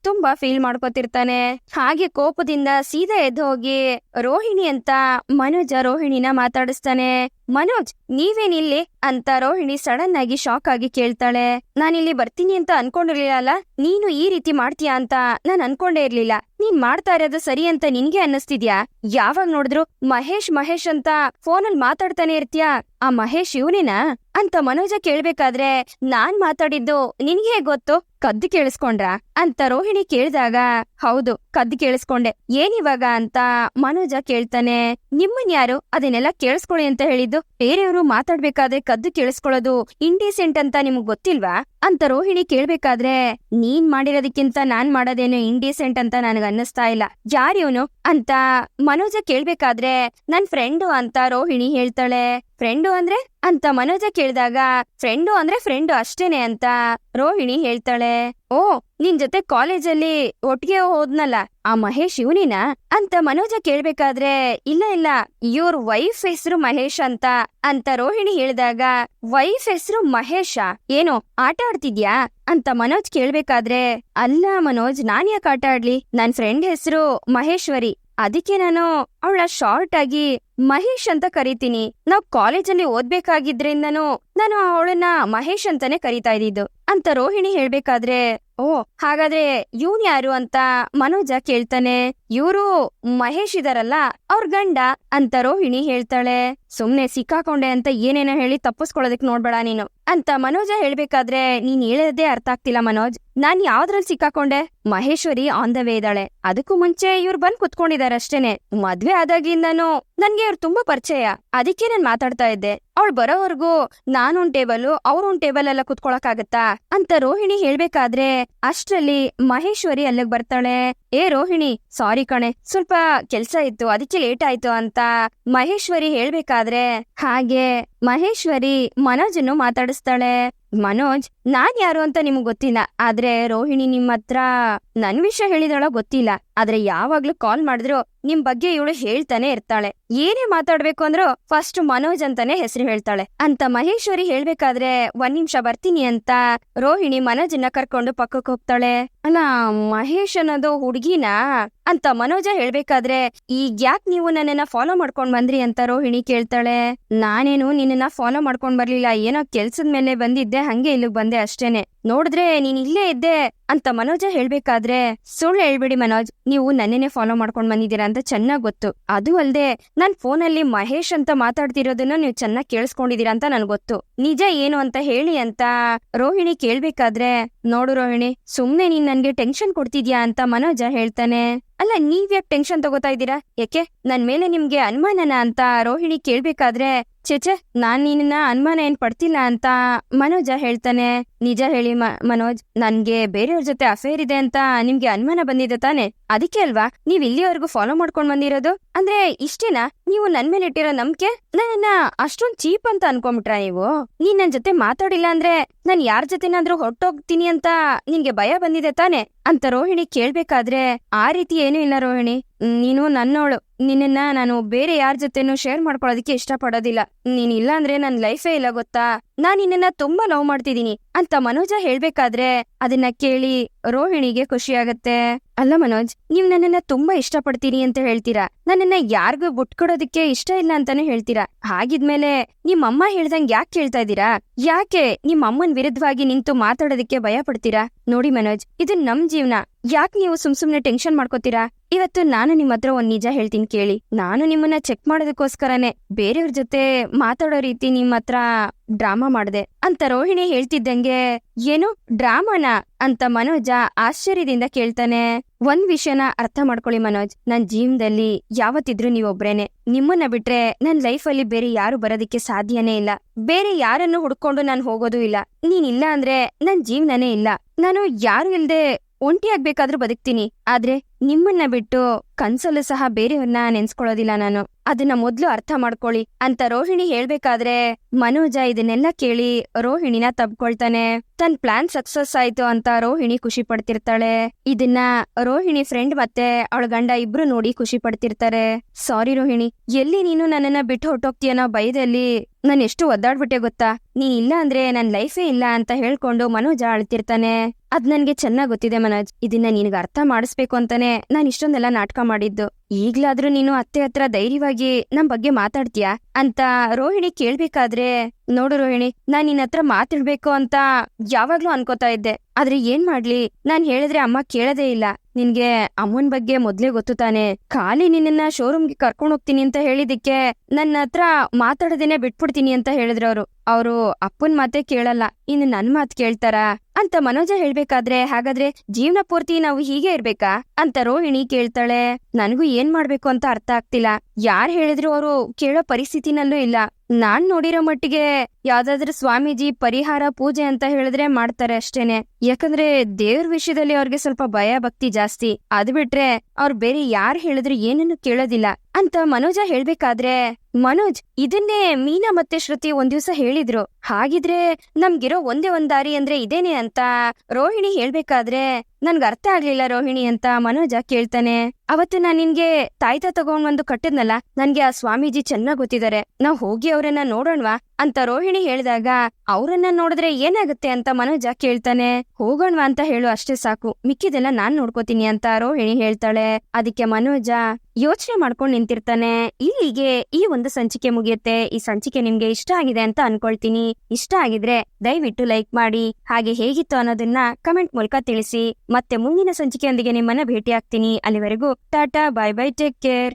ತುಂಬಾ ಫೀಲ್ ಮಾಡ್ಕೊತಿರ್ತಾನೆ. ಹಾಗೆ ಕೋಪದಿಂದ ಸೀದಾ ಎದ್ದು ಹೋಗಿ ರೋಹಿಣಿ ಅಂತ ಮನೋಜ ರೋಹಿಣಿನ ಮಾತಾಡಿಸ್ತಾನೆ. ಮನೋಜ್, ನೀವೇನಿಲ್ಲಿ? ಅಂತ ರೋಹಿಣಿ ಸಡನ್ ಆಗಿ ಶಾಕ್ ಆಗಿ ಕೇಳ್ತಾಳೆ. ನಾನಿಲ್ಲಿ ಬರ್ತೀನಿ ಅಂತ ಅನ್ಕೊಂಡಿರ್ಲಿಲ್ಲ ಅಲ್ಲ ನೀನು ಈ ರೀತಿ ಮಾಡ್ತೀಯಾ ಅಂತ ನಾನ್ ಅನ್ಕೊಂಡೇ ಇರ್ಲಿಲ್ಲ. ನೀನ್ ಮಾಡ್ತಾ ಇರೋದು ಸರಿ ಅಂತ ನಿನ್ಗೆ ಅನ್ನಿಸ್ತಿದ್ಯಾ? ಯಾವಾಗ ನೋಡಿದ್ರು ಮಹೇಶ್ ಮಹೇಶ್ ಅಂತ ಫೋನಲ್ಲಿ ಮಾತಾಡ್ತಾನೆ ಇರ್ತೀಯಾ? ಆ ಮಹೇಶ್ ಇವನೇನ? ಅಂತ ಮನೋಜ ಕೇಳ್ಬೇಕಾದ್ರೆ ನಾನ್ ಮಾತಾಡಿದ್ದು ನಿನ್ಗೆ ಹೇಗ್ ಗೊತ್ತು? ಕದ್ದು ಕೇಳಿಸ್ಕೊಂಡ್ರ? ಅಂತ ರೋಹಿಣಿ ಕೇಳ್ದಾಗ, ಹೌದು, ಕದ್ದು ಕೇಳಿಸ್ಕೊಂಡೆ. ಏನಿವಾಗ ಅಂತ ಮನೋಜ ಕೇಳ್ತಾನೆ, ನಿಮ್ಮನ್ ಯಾರು? ಅದನ್ನೆಲ್ಲ ಕೇಳಿಸ್ಕೊಳ್ಳಿ ಅಂತ ಹೇಳಿದ್ದು, ಬೇರೆಯವರು ಮಾತಾಡ್ಬೇಕಾದ್ರೆ ಕದ್ದು ಕೇಳಿಸ್ಕೊಳ್ಳೋದು ಇಂಡೀಸೆಂಟ್ ಅಂತ ನಿಮ್ಗ್ ಗೊತ್ತಿಲ್ವಾ? ಅಂತ ರೋಹಿಣಿ ಕೇಳ್ಬೇಕಾದ್ರೆ, ನೀನ್ ಮಾಡಿರೋದಕ್ಕಿಂತ ನಾನ್ ಮಾಡೋದೇನು ಇಂಡೀಸೆಂಟ್ ಅಂತ ನನಗ್ ಅನ್ನಿಸ್ತಾ ಇಲ್ಲ. ಯಾರಿವನು ಅಂತ ಮನೋಜ ಕೇಳ್ಬೇಕಾದ್ರೆ, ನನ್ ಫ್ರೆಂಡು ಅಂತ ರೋಹಿಣಿ ಹೇಳ್ತಾಳೆ. ಫ್ರೆಂಡು ಅಂದ್ರೆ ಅಂತ ಮನೋಜ ಕೇಳಿದಾಗ ಫ್ರೆಂಡು ಅಂದ್ರೆ ಫ್ರೆಂಡು ಅಷ್ಟೇನೆ ಅಂತ ರೋಹಿಣಿ ಹೇಳ್ತಾಳೆ. ಓ, ನಿನ್ ಜೊತೆ ಕಾಲೇಜಲ್ಲಿ ಒಟ್ಟಿಗೆ ಹೋದ್ನಲ್ಲ, ಆ ಮಹೇಶ್ ಇವನಿನ? ಅಂತ ಮನೋಜ ಕೇಳ್ಬೇಕಾದ್ರೆ, ಇಲ್ಲ ಇಲ್ಲ, ಇವ್ರ ವೈಫ್ ಹೆಸರು ಮಹೇಶ್ ಅಂತ ಅಂತ ರೋಹಿಣಿ ಹೇಳಿದಾಗ ವೈಫ್ ಹೆಸರು ಮಹೇಶ? ಏನು, ಆಟ ಆಡ್ತಿದ್ಯಾ? ಅಂತ ಮನೋಜ್ ಕೇಳ್ಬೇಕಾದ್ರೆ, ಅಲ್ಲ ಮನೋಜ್, ನಾನ್ ಯಾಕೆ ಆಟ ಆಡ್ಲಿ? ನನ್ ಫ್ರೆಂಡ್ ಹೆಸರು ಮಹೇಶ್ವರಿ. ಅದಕ್ಕೆ ನಾನು ಅವಳ ಶಾರ್ಟ್ ಆಗಿ ಮಹೇಶ್ ಅಂತ ಕರಿತೀನಿ. ನಾವ್ ಕಾಲೇಜಲ್ಲಿ ಓದ್ಬೇಕಾಗಿದ್ರಿಂದನೂ ನಾನು ಅವಳನ್ನ ಮಹೇಶ್ ಅಂತಾನೆ ಕರಿತಾ ಇದ್ದಿದ್ದು. ಅಂತ ರೋಹಿಣಿ ಹೇಳ್ಬೇಕಾದ್ರೆ, ಓ, ಹಾಗಾದ್ರೆ ಇವನ್ ಯಾರು ಅಂತ ಮನೋಜ ಕೇಳ್ತಾನೆ. ಇವ್ರು ಮಹೇಶ್ ಇದಾರಲ್ಲ, ಅವ್ರ ಗಂಡ ಅಂತ ರೋಹಿಣಿ ಹೇಳ್ತಾಳೆ. ಸುಮ್ನೆ ಸಿಕ್ಕಾಕೊಂಡೆ ಅಂತ ಏನೇನೋ ಹೇಳಿ ತಪ್ಪಿಸ್ಕೊಳ್ಳೋದಕ್ ನೋಡ್ಬೇಡ ನೀನು ಅಂತ ಮನೋಜ ಹೇಳ್ಬೇಕಾದ್ರೆ ನೀನ್ ಹೇಳೋದೇ ಅರ್ಥ ಆಗ್ತಿಲ್ಲ ಮನೋಜ್. ನಾನ್ ಯಾವ್ದ್ರಲ್ಲಿ ಸಿಕ್ಕಾಕೊಂಡೆ? ಮಹೇಶ್ವರಿ ಆನ್ ದ ವೇ ಇದ್ದಾಳೆ. ಅದಕ್ಕೂ ಮುಂಚೆ ಇವ್ರು ಬಂದ್ ಕುತ್ಕೊಂಡಿದಾರೆ ಅಷ್ಟೇನೆ. ಮದ್ವೆ ಆದಾಗಿಂದನೂ ನನ್ಗೆ ಇವ್ರು ತುಂಬಾ ಪರಿಚಯ. ಅದಕ್ಕೆ ನಾನ್ ಮಾತಾಡ್ತಾ ಇದ್ದೆ. ಅವಳು ಬರೋವರೆಗೂ ನಾನೊಂದ್ ಟೇಬಲ್ ಅವ್ರೊಂದ್ ಟೇಬಲ್ ಎಲ್ಲ ಕುತ್ಕೊಳಕಾಗತ್ತಾ ಅಂತ ರೋಹಿಣಿ ಹೇಳ್ಬೇಕಾದ್ರೆ ಅಷ್ಟ್ರಲ್ಲಿ ಮಹೇಶ್ವರಿ ಅಲ್ಲಿಗ್ ಬರ್ತಾಳೆ. ಏ ರೋಹಿಣಿ ಸಾರಿ ಕಣೆ. ಸ್ವಲ್ಪ ಕೆಲ್ಸ ಇತ್ತು, ಅದಕ್ಕೆ ಲೇಟ್ ಆಯ್ತು ಅಂತ ಮಹೇಶ್ವರಿ ಹೇಳ್ಬೇಕಾದ್ರೆ, ಹಾಗೆ ಮಹೇಶ್ವರಿ ಮನೋಜನ್ನು ಮಾತಾಡಿಸ್ತಾಳೆ. ಮನೋಜ್, ನಾನ್ ಯಾರು ಅಂತ ನಿಮ್ಗೆ ಗೊತ್ತಿಲ್ಲ, ಆದ್ರೆ ರೋಹಿಣಿ ನಿಮ್ ಹತ್ರ ನನ್ ವಿಷಯ ಹೇಳಿದಳ ಗೊತ್ತಿಲ್ಲ, ಆದ್ರೆ ಯಾವಾಗ್ಲೂ ಕಾಲ್ ಮಾಡಿದ್ರು ನಿಮ್ ಬಗ್ಗೆ ಇವಳು ಹೇಳ್ತಾನೆ ಇರ್ತಾಳೆ. ಏನೇ ಮಾತಾಡ್ಬೇಕು ಅಂದ್ರೂ ಫಸ್ಟ್ ಮನೋಜ್ ಅಂತಾನೆ ಹೆಸರು ಹೇಳ್ತಾಳೆ. ಅಂತ ಮಹೇಶ್ವರಿ ಹೇಳ್ಬೇಕಾದ್ರೆ, ಒಂದ್ ನಿಮಿಷ ಬರ್ತೀನಿ ಅಂತ ರೋಹಿಣಿ ಮನೋಜನ್ನ ಕರ್ಕೊಂಡು ಪಕ್ಕಕ್ಕೆ ಹೋಗ್ತಾಳೆ. ಅಲ್ಲ, ಮಹೇಶ್ ಅನ್ನೋದು ಹುಡುಗಿನ? ಅಂತ ಮನೋಜ ಹೇಳ್ಬೇಕಾದ್ರೆ, ಈಗ ಯಾಕ್ ನೀವು ನನ್ನನ್ನ ಫಾಲೋ ಮಾಡ್ಕೊಂಡ್ ಬಂದ್ರಿ ಅಂತ ರೋಹಿಣಿ ಕೇಳ್ತಾಳೆ. ನಾನೇನು ನಿನ್ನನ್ನ ಫಾಲೋ ಮಾಡ್ಕೊಂಡ್ ಬರ್ಲಿಲ್ಲ, ಏನೋ ಕೆಲ್ಸದ ಮೇಲೆ ಬಂದಿದ್ದೆ, ಹಂಗೆ ಇಲ್ಲಿಗೆ ಬಂದೆ ಅಷ್ಟೇನೆ. ನೋಡಿದ್ರೆ ನೀನ್ ಇಲ್ಲೇ ಇದ್ದೆ ಅಂತ ಮನೋಜ ಹೇಳ್ಬೇಕಾದ್ರೆ, ಸುಳ್ಳು ಹೇಳ್ಬಿಡಿ ಮನೋಜ್, ನೀವು ನನ್ನೇನೆ ಫಾಲೋ ಮಾಡ್ಕೊಂಡ್ ಬಂದಿದ್ದೀರಾ ಅಂತ ಚೆನ್ನಾಗ್ ಗೊತ್ತು. ಅದು ಅಲ್ದೆ, ನಾನ್ ಫೋನಲ್ಲಿ ಮಹೇಶ್ ಅಂತ ಮಾತಾಡ್ತಿರೋದನ್ನ ನೀವು ಚೆನ್ನಾಗ್ ಕೇಳಿಸ್ಕೊಂಡಿದೀರಾ ಅಂತ ನನ್ ಗೊತ್ತು. ನಿಜ ಏನು ಅಂತ ಹೇಳಿ ಅಂತ ರೋಹಿಣಿ ಕೇಳ್ಬೇಕಾದ್ರೆ, ನೋಡು ರೋಹಿಣಿ, ಸುಮ್ನೆ ನೀನ್ ನನ್ಗೆ ಟೆನ್ಷನ್ ಕೊಡ್ತಿದ್ಯಾ ಅಂತ ಮನೋಜ ಹೇಳ್ತಾನೆ. ಅಲ್ಲ ನೀವ್ ಯಾಕೆ ಟೆನ್ಷನ್ ತಗೋತಾ ಇದ್ದೀರಾ? ಯಾಕೆ ನನ್ ಮೇಲೆ ನಿಮ್ಗೆ ಅನುಮಾನನ ಅಂತ ರೋಹಿಣಿ ಕೇಳ್ಬೇಕಾದ್ರೆ ಚೇಚೆ ನಾನ್ ನಿನ್ನ ಅನುಮಾನ ಏನ್ ಪಡ್ತಿಲ್ಲ ಅಂತ ಮನೋಜ ಹೇಳ್ತಾನೆ. ನಿಜ ಹೇಳಿ ಮನೋಜ್, ನನ್ಗೆ ಬೇರೆಯವ್ರ ಜೊತೆ ಅಫೇರ್ ಇದೆ ಅಂತ ನಿಮ್ಗೆ ಅನುಮಾನ ಬಂದಿದೆ ತಾನೆ? ಅದಕ್ಕೆ ಅಲ್ವಾ? ನೀವ್ ಇಲ್ಲಿವರೆಗೂ ಫಾಲೋ ಮಾಡ್ಕೊಂಡ್ ಬಂದಿರೋದು? ಅಂದ್ರೆ ಇಷ್ಟೇನಾ? ನೀವು ನನ್ ಮೇಲೆ ಇಟ್ಟಿರೋ ನಂಬಿಕೆ? ನನ್ನ ಅಷ್ಟೊಂದ್ ಚೀಪ್ ಅಂತ ಅನ್ಕೊಂಬಿಟ್ರ ನೀವು? ನೀನ್ ನನ್ ಜೊತೆ ಮಾತಾಡಿಲ್ಲ ಅಂದ್ರೆ ನಾನ್ ಯಾರ ಜೊತೆನಾದ್ರೂ ಹೊಟ್ಟೋಗ್ತೀನಿ ಅಂತ ನಿನ್ಗೆ ಭಯ ಬಂದಿದೆ ತಾನೆ? ಅಂತ ರೋಹಿಣಿ ಕೇಳ್ಬೇಕಾದ್ರೆ ಆ ರೀತಿ ಏನೂ ಇಲ್ಲ ರೋಹಿಣಿ. ನೀನು ನನ್ನೋಳು. ನಿನ್ನನ್ನ ನಾನು ಬೇರೆ ಯಾರ ಜೊತೆನೂ ಶೇರ್ ಮಾಡ್ಕೊಳ್ಳೋದಕ್ಕೆ ಇಷ್ಟಪಡೋದಿಲ್ಲ. ನೀನಿಲ್ಲ ಅಂದ್ರೆ ನನ್ ಲೈಫೇ ಇಲ್ಲ ಗೊತ್ತಾ? ನಾನ್ ನಿನ್ನನ್ನ ತುಂಬಾ ಲವ್ ಮಾಡ್ತಿದೀನಿ ಅಂತ ಮನೋಜ ಹೇಳ್ಬೇಕಾದ್ರೆ ಅದನ್ನ ಕೇಳಿ ರೋಹಿಣಿಗೆ ಖುಷಿ ಆಗತ್ತೆ. ಅಲ್ಲ ಮನೋಜ್, ನೀವ್ ನನ್ನನ್ನ ತುಂಬಾ ಇಷ್ಟಪಡ್ತೀನಿ ಅಂತ ಹೇಳ್ತೀರಾ? ನನ್ನನ್ನ ಯಾರಿಗೂ ಬಿಟ್ಕೊಡೋದಕ್ಕೆ ಇಷ್ಟ ಇಲ್ಲ ಅಂತಾನೆ ಹೇಳ್ತೀರಾ? ಹಾಗಿದ್ಮೇಲೆ ನಿಮ್ಮಮ್ಮ ಹೇಳ್ದಂಗ್ ಯಾಕೆ ಕೇಳ್ತಾ ಇದ್ದೀರಾ? ಯಾಕೆ ನಿಮ್ ಅಮ್ಮನ್ ವಿರುದ್ಧವಾಗಿ ನಿಂತು ಮಾತಾಡೋದಕ್ಕೆ ಭಯ ಪಡ್ತೀರಾ ನೋಡಿ ಮನೋಜ್, ಇದು ನಮ್ ಜೀವನ. ಯಾಕೆ ನೀವು ಸುಮ್ ಸುಮ್ನೆ ಟೆನ್ಷನ್ ಮಾಡ್ಕೋತೀರಾ? ಇವತ್ತು ನಾನು ನಿಮ್ ಹತ್ರ ಒಂದ್ ನಿಜ ಹೇಳ್ತೀನಿ ಕೇಳಿ. ನಾನು ನಿಮ್ಮನ್ನ ಚೆಕ್ ಮಾಡೋದಕ್ಕೋಸ್ಕರನೇ ಬೇರೆಯವ್ರ ಜೊತೆ ಮಾತಾಡೋ ರೀತಿ ನಿಮ್ ಹತ್ರ ಡ್ರಾಮಾ ಮಾಡಿದೆ. ಅಂತ ರೋಹಿಣಿ ಹೇಳ್ತಿದ್ದಂಗೆ, ಏನು ಡ್ರಾಮಾನ? ಅಂತ ಮನೋಜ ಆಶ್ಚರ್ಯದಿಂದ ಕೇಳ್ತಾನೆ, ಒಂದ್ ವಿಷಯನ ಅರ್ಥ ಮಾಡ್ಕೊಳ್ಳಿ ಮನೋಜ್. ನನ್ ಜೀವನದಲ್ಲಿ ಯಾವತ್ತಿದ್ರು ನೀವೊಬ್ರೇನೆ ನಿಮ್ಮನ್ನ ಬಿಟ್ರೆ ನನ್ ಅಲ್ಲಿ ಬೇರೆ ಯಾರು ಬರೋದಕ್ಕೆ ಸಾಧ್ಯನೇ ಇಲ್ಲ. ಬೇರೆ ಯಾರನ್ನು ಹುಡ್ಕೊಂಡು ನಾನು ಹೋಗೋದು ಇಲ್ಲ. ನೀನ್ ಇಲ್ಲ ಅಂದ್ರೆ ನನ್ ಜೀವನನೇ ಇಲ್ಲ. ನಾನು ಯಾರು ಇಲ್ದೆ ಒಂಟಿಯಾಗ್ಬೇಕಾದ್ರೂ ಬದುಕ್ತೀನಿ. ಆದ್ರೆ ನಿಮ್ಮನ್ನ ಬಿಟ್ಟು ಕನ್ಸಲ್ಲೂ ಸಹ ಬೇರೆಯವ್ರನ್ನ ನೆನ್ಸ್ಕೊಳ್ಳೋದಿಲ್ಲ ನಾನು. ಅದನ್ನ ಮೊದ್ಲು ಅರ್ಥ ಮಾಡ್ಕೊಳ್ಳಿ. ಅಂತ ರೋಹಿಣಿ ಹೇಳ್ಬೇಕಾದ್ರೆ ಮನೋಜ ಇದನ್ನೆಲ್ಲ ಕೇಳಿ ರೋಹಿಣಿನ ತಬ್ಕೊಳ್ತಾನೆ. ತನ್ ಪ್ಲಾನ್ ಸಕ್ಸಸ್ ಆಯ್ತು ಅಂತ ರೋಹಿಣಿ ಖುಷಿ ಪಡ್ತಿರ್ತಾಳೆ. ಇದನ್ನ ರೋಹಿಣಿ ಫ್ರೆಂಡ್ ಮತ್ತೆ ಅವಳ ಗಂಡ ಇಬ್ರು ನೋಡಿ ಖುಷಿ ಪಡ್ತಿರ್ತಾರೆ. ಸಾರಿ ರೋಹಿಣಿ, ಎಲ್ಲಿ ನೀನು ನನ್ನನ್ನ ಬಿಟ್ಟು ಹೊಟ್ಟೋಗ್ತೀಯನೋ ಭಯದಲ್ಲಿ ನಾನು ಎಷ್ಟು ಒದ್ದಾಡ್ಬಿಟ್ಟೆ ಗೊತ್ತಾ? ನೀ ಇಲ್ಲ ಅಂದ್ರೆ ನನ್ ಲೈಫೇ ಇಲ್ಲ ಅಂತ ಹೇಳ್ಕೊಂಡು ಮನೋಜ ಅಳ್ತಿರ್ತಾನೆ. ಅದ್ ನನ್ಗೆ ಚೆನ್ನಾಗ್ ಗೊತ್ತಿದೆ ಮನೋಜ್. ಇದನ್ನ ನಿನಗೆ ಅರ್ಥ ಮಾಡಿಸ್ಬೇಕು ಅಂತಾನೆ ನಾನ್ ಇಷ್ಟೊಂದೆಲ್ಲ ನಾಟಕ ಮಾಡಿದ್ದು. ಈಗ್ಲಾದ್ರೂ ನೀನು ಅತ್ತೆ ಹತ್ರ ಧೈರ್ಯವಾಗಿ ನಮ್ ಬಗ್ಗೆ ಮಾತಾಡ್ತೀಯಾ? ಅಂತ ರೋಹಿಣಿ ಕೇಳ್ಬೇಕಾದ್ರೆ, ನೋಡು ರೋಹಿಣಿ, ನಾನ್ ನಿನ್ನ ಹತ್ರ ಮಾತಾಡ್ಬೇಕು ಅಂತ ಯಾವಾಗ್ಲೂ ಅನ್ಕೋತಾ ಇದ್ದೆ. ಆದ್ರೆ ಏನ್ ಮಾಡ್ಲಿ? ನಾನ್ ಹೇಳಿದ್ರೆ ಅಮ್ಮ ಕೇಳದೇ ಇಲ್ಲ. ನಿನ್ಗೆ ಅಮ್ಮನ್ ಬಗ್ಗೆ ಮೊದ್ಲೇ ಗೊತ್ತು ತಾನೆ. ಖಾಲಿ ನಿನ್ನ ಶೋರೂಮ್ಗೆ ಕರ್ಕೊಂಡ್ ಹೋಗ್ತೀನಿ ಅಂತ ಹೇಳಿದಿಕ್ಕೆ ನನ್ನ ಹತ್ರ ಮಾತಾಡದೇನೆ ಬಿಟ್ಬಿಡ್ತೀನಿ ಅಂತ ಹೇಳಿದ್ರು ಅವ್ರು. ಅವ್ರು ಅಪ್ಪನ್ ಮಾತೇ ಕೇಳಲ್ಲ. ಇನ್ನು ನನ್ ಮಾತ್ ಕೇಳ್ತಾರ? ಅಂತ ಮನೋಜ ಹೇಳ್ಬೇಕಾದ್ರೆ, ಹಾಗಾದ್ರೆ ಜೀವನ ಪೂರ್ತಿ ನಾವು ಹೀಗೆ ಇರ್ಬೇಕಾ? ಅಂತ ರೋಹಿಣಿ ಕೇಳ್ತಾಳೆ. ನನಗೂ ಏನ್ ಮಾಡ್ಬೇಕು ಅಂತ ಅರ್ಥ ಆಗ್ತಿಲ್ಲ. ಯಾರ್ ಹೇಳಿದ್ರು ಅವರು ಕೇಳೋ ಪರಿಸ್ಥಿತಿನಲ್ಲೂ ಇಲ್ಲ. ನಾನ್ ನೋಡಿರೋ ಮಟ್ಟಿಗೆ ಯಾವ್ದಾದ್ರು ಸ್ವಾಮೀಜಿ ಪರಿಹಾರ, ಪೂಜೆ ಅಂತ ಹೇಳಿದ್ರೆ ಮಾಡ್ತಾರೆ ಅಷ್ಟೇನೆ. ಯಾಕಂದ್ರೆ ದೇವ್ರ ವಿಷಯದಲ್ಲಿ ಅವ್ರಿಗೆ ಸ್ವಲ್ಪ ಭಯ, ಭಕ್ತಿ ಜಾಸ್ತಿ. ಅದ್ ಬಿಟ್ರೆ ಅವ್ರು ಬೇರೆ ಯಾರ್ ಹೇಳಿದ್ರು ಏನನ್ನು ಕೇಳೋದಿಲ್ಲ. ಅಂತ ಮನೋಜ ಹೇಳ್ಬೇಕಾದ್ರೆ, ಮನೋಜ್, ಇದನ್ನೇ ಮೀನಾ ಮತ್ತೆ ಶ್ರುತಿ ಒಂದ್ ದಿವ್ಸ ಹೇಳಿದ್ರು. ಹಾಗಿದ್ರೆ ನಮ್ಗಿರೋ ಒಂದೇ ಒಂದ್ ದಾರಿ ಅಂದ್ರೆ ಇದೇನೆ ಅಂತ ರೋಹಿಣಿ ಹೇಳ್ಬೇಕಾದ್ರೆ, ನನ್ಗ ಅರ್ಥ ಆಗ್ಲಿಲ್ಲ ರೋಹಿಣಿ ಅಂತ ಮನೋಜ ಕೇಳ್ತಾನೆ. ಅವತ್ತು ನಾನ್ ನಿನ್ಗೆ ತಾಯ್ತ ತಗೊಂಡ್ ಬಂದು ಕಟ್ಟಿದ್ನಲ್ಲ, ನನ್ಗೆ ಆ ಸ್ವಾಮೀಜಿ ಚೆನ್ನಾಗ್ ಗೊತ್ತಿದ್ದಾರೆ. ನಾವ್ ಹೋಗಿ ಅವ್ರನ್ನ ನೋಡೋಣ್ವಾ? ಅಂತ ರೋಹಿಣಿ ಹೇಳಿದಾಗ, ಅವ್ರನ್ನ ನೋಡಿದ್ರೆ ಏನಾಗುತ್ತೆ ಅಂತ ಮನೋಜ ಕೇಳ್ತಾನೆ. ಹೋಗೋಣ್ವಾ ಅಂತ ಹೇಳು, ಅಷ್ಟೇ ಸಾಕು. ಮಿಕ್ಕಿದೆಲ್ಲ ನಾನ್ ನೋಡ್ಕೋತೀನಿ ಅಂತ ರೋಹಿಣಿ ಹೇಳ್ತಾಳೆ. ಅದಕ್ಕೆ ಮನೋಜ, ಯೋಚನೆ ಮಾಡ್ಕೊಂಡು ನಿಂತಿರ್ತಾನೆ. ಇಲ್ಲಿಗೆ ಈ ಒಂದು ಸಂಚಿಕೆ ಮುಗಿಯುತ್ತೆ. ಈ ಸಂಚಿಕೆ ನಿಮ್ಗೆ ಇಷ್ಟ ಆಗಿದೆ ಅಂತ ಅನ್ಕೊಳ್ತೀನಿ. ಇಷ್ಟ ಆಗಿದ್ರೆ ದಯವಿಟ್ಟು ಲೈಕ್ ಮಾಡಿ. ಹಾಗೆ ಹೇಗಿತ್ತು ಅನ್ನೋದನ್ನ ಕಮೆಂಟ್ ಮೂಲಕ ತಿಳಿಸಿ. ಮತ್ತೆ ಮುಂದಿನ ಸಂಚಿಕೆಯೊಂದಿಗೆ ನಿಮ್ಮನ್ನ ಭೇಟಿ ಆಗ್ತೀನಿ ಅಲ್ಲಿವರೆಗೂ tata bye bye take care.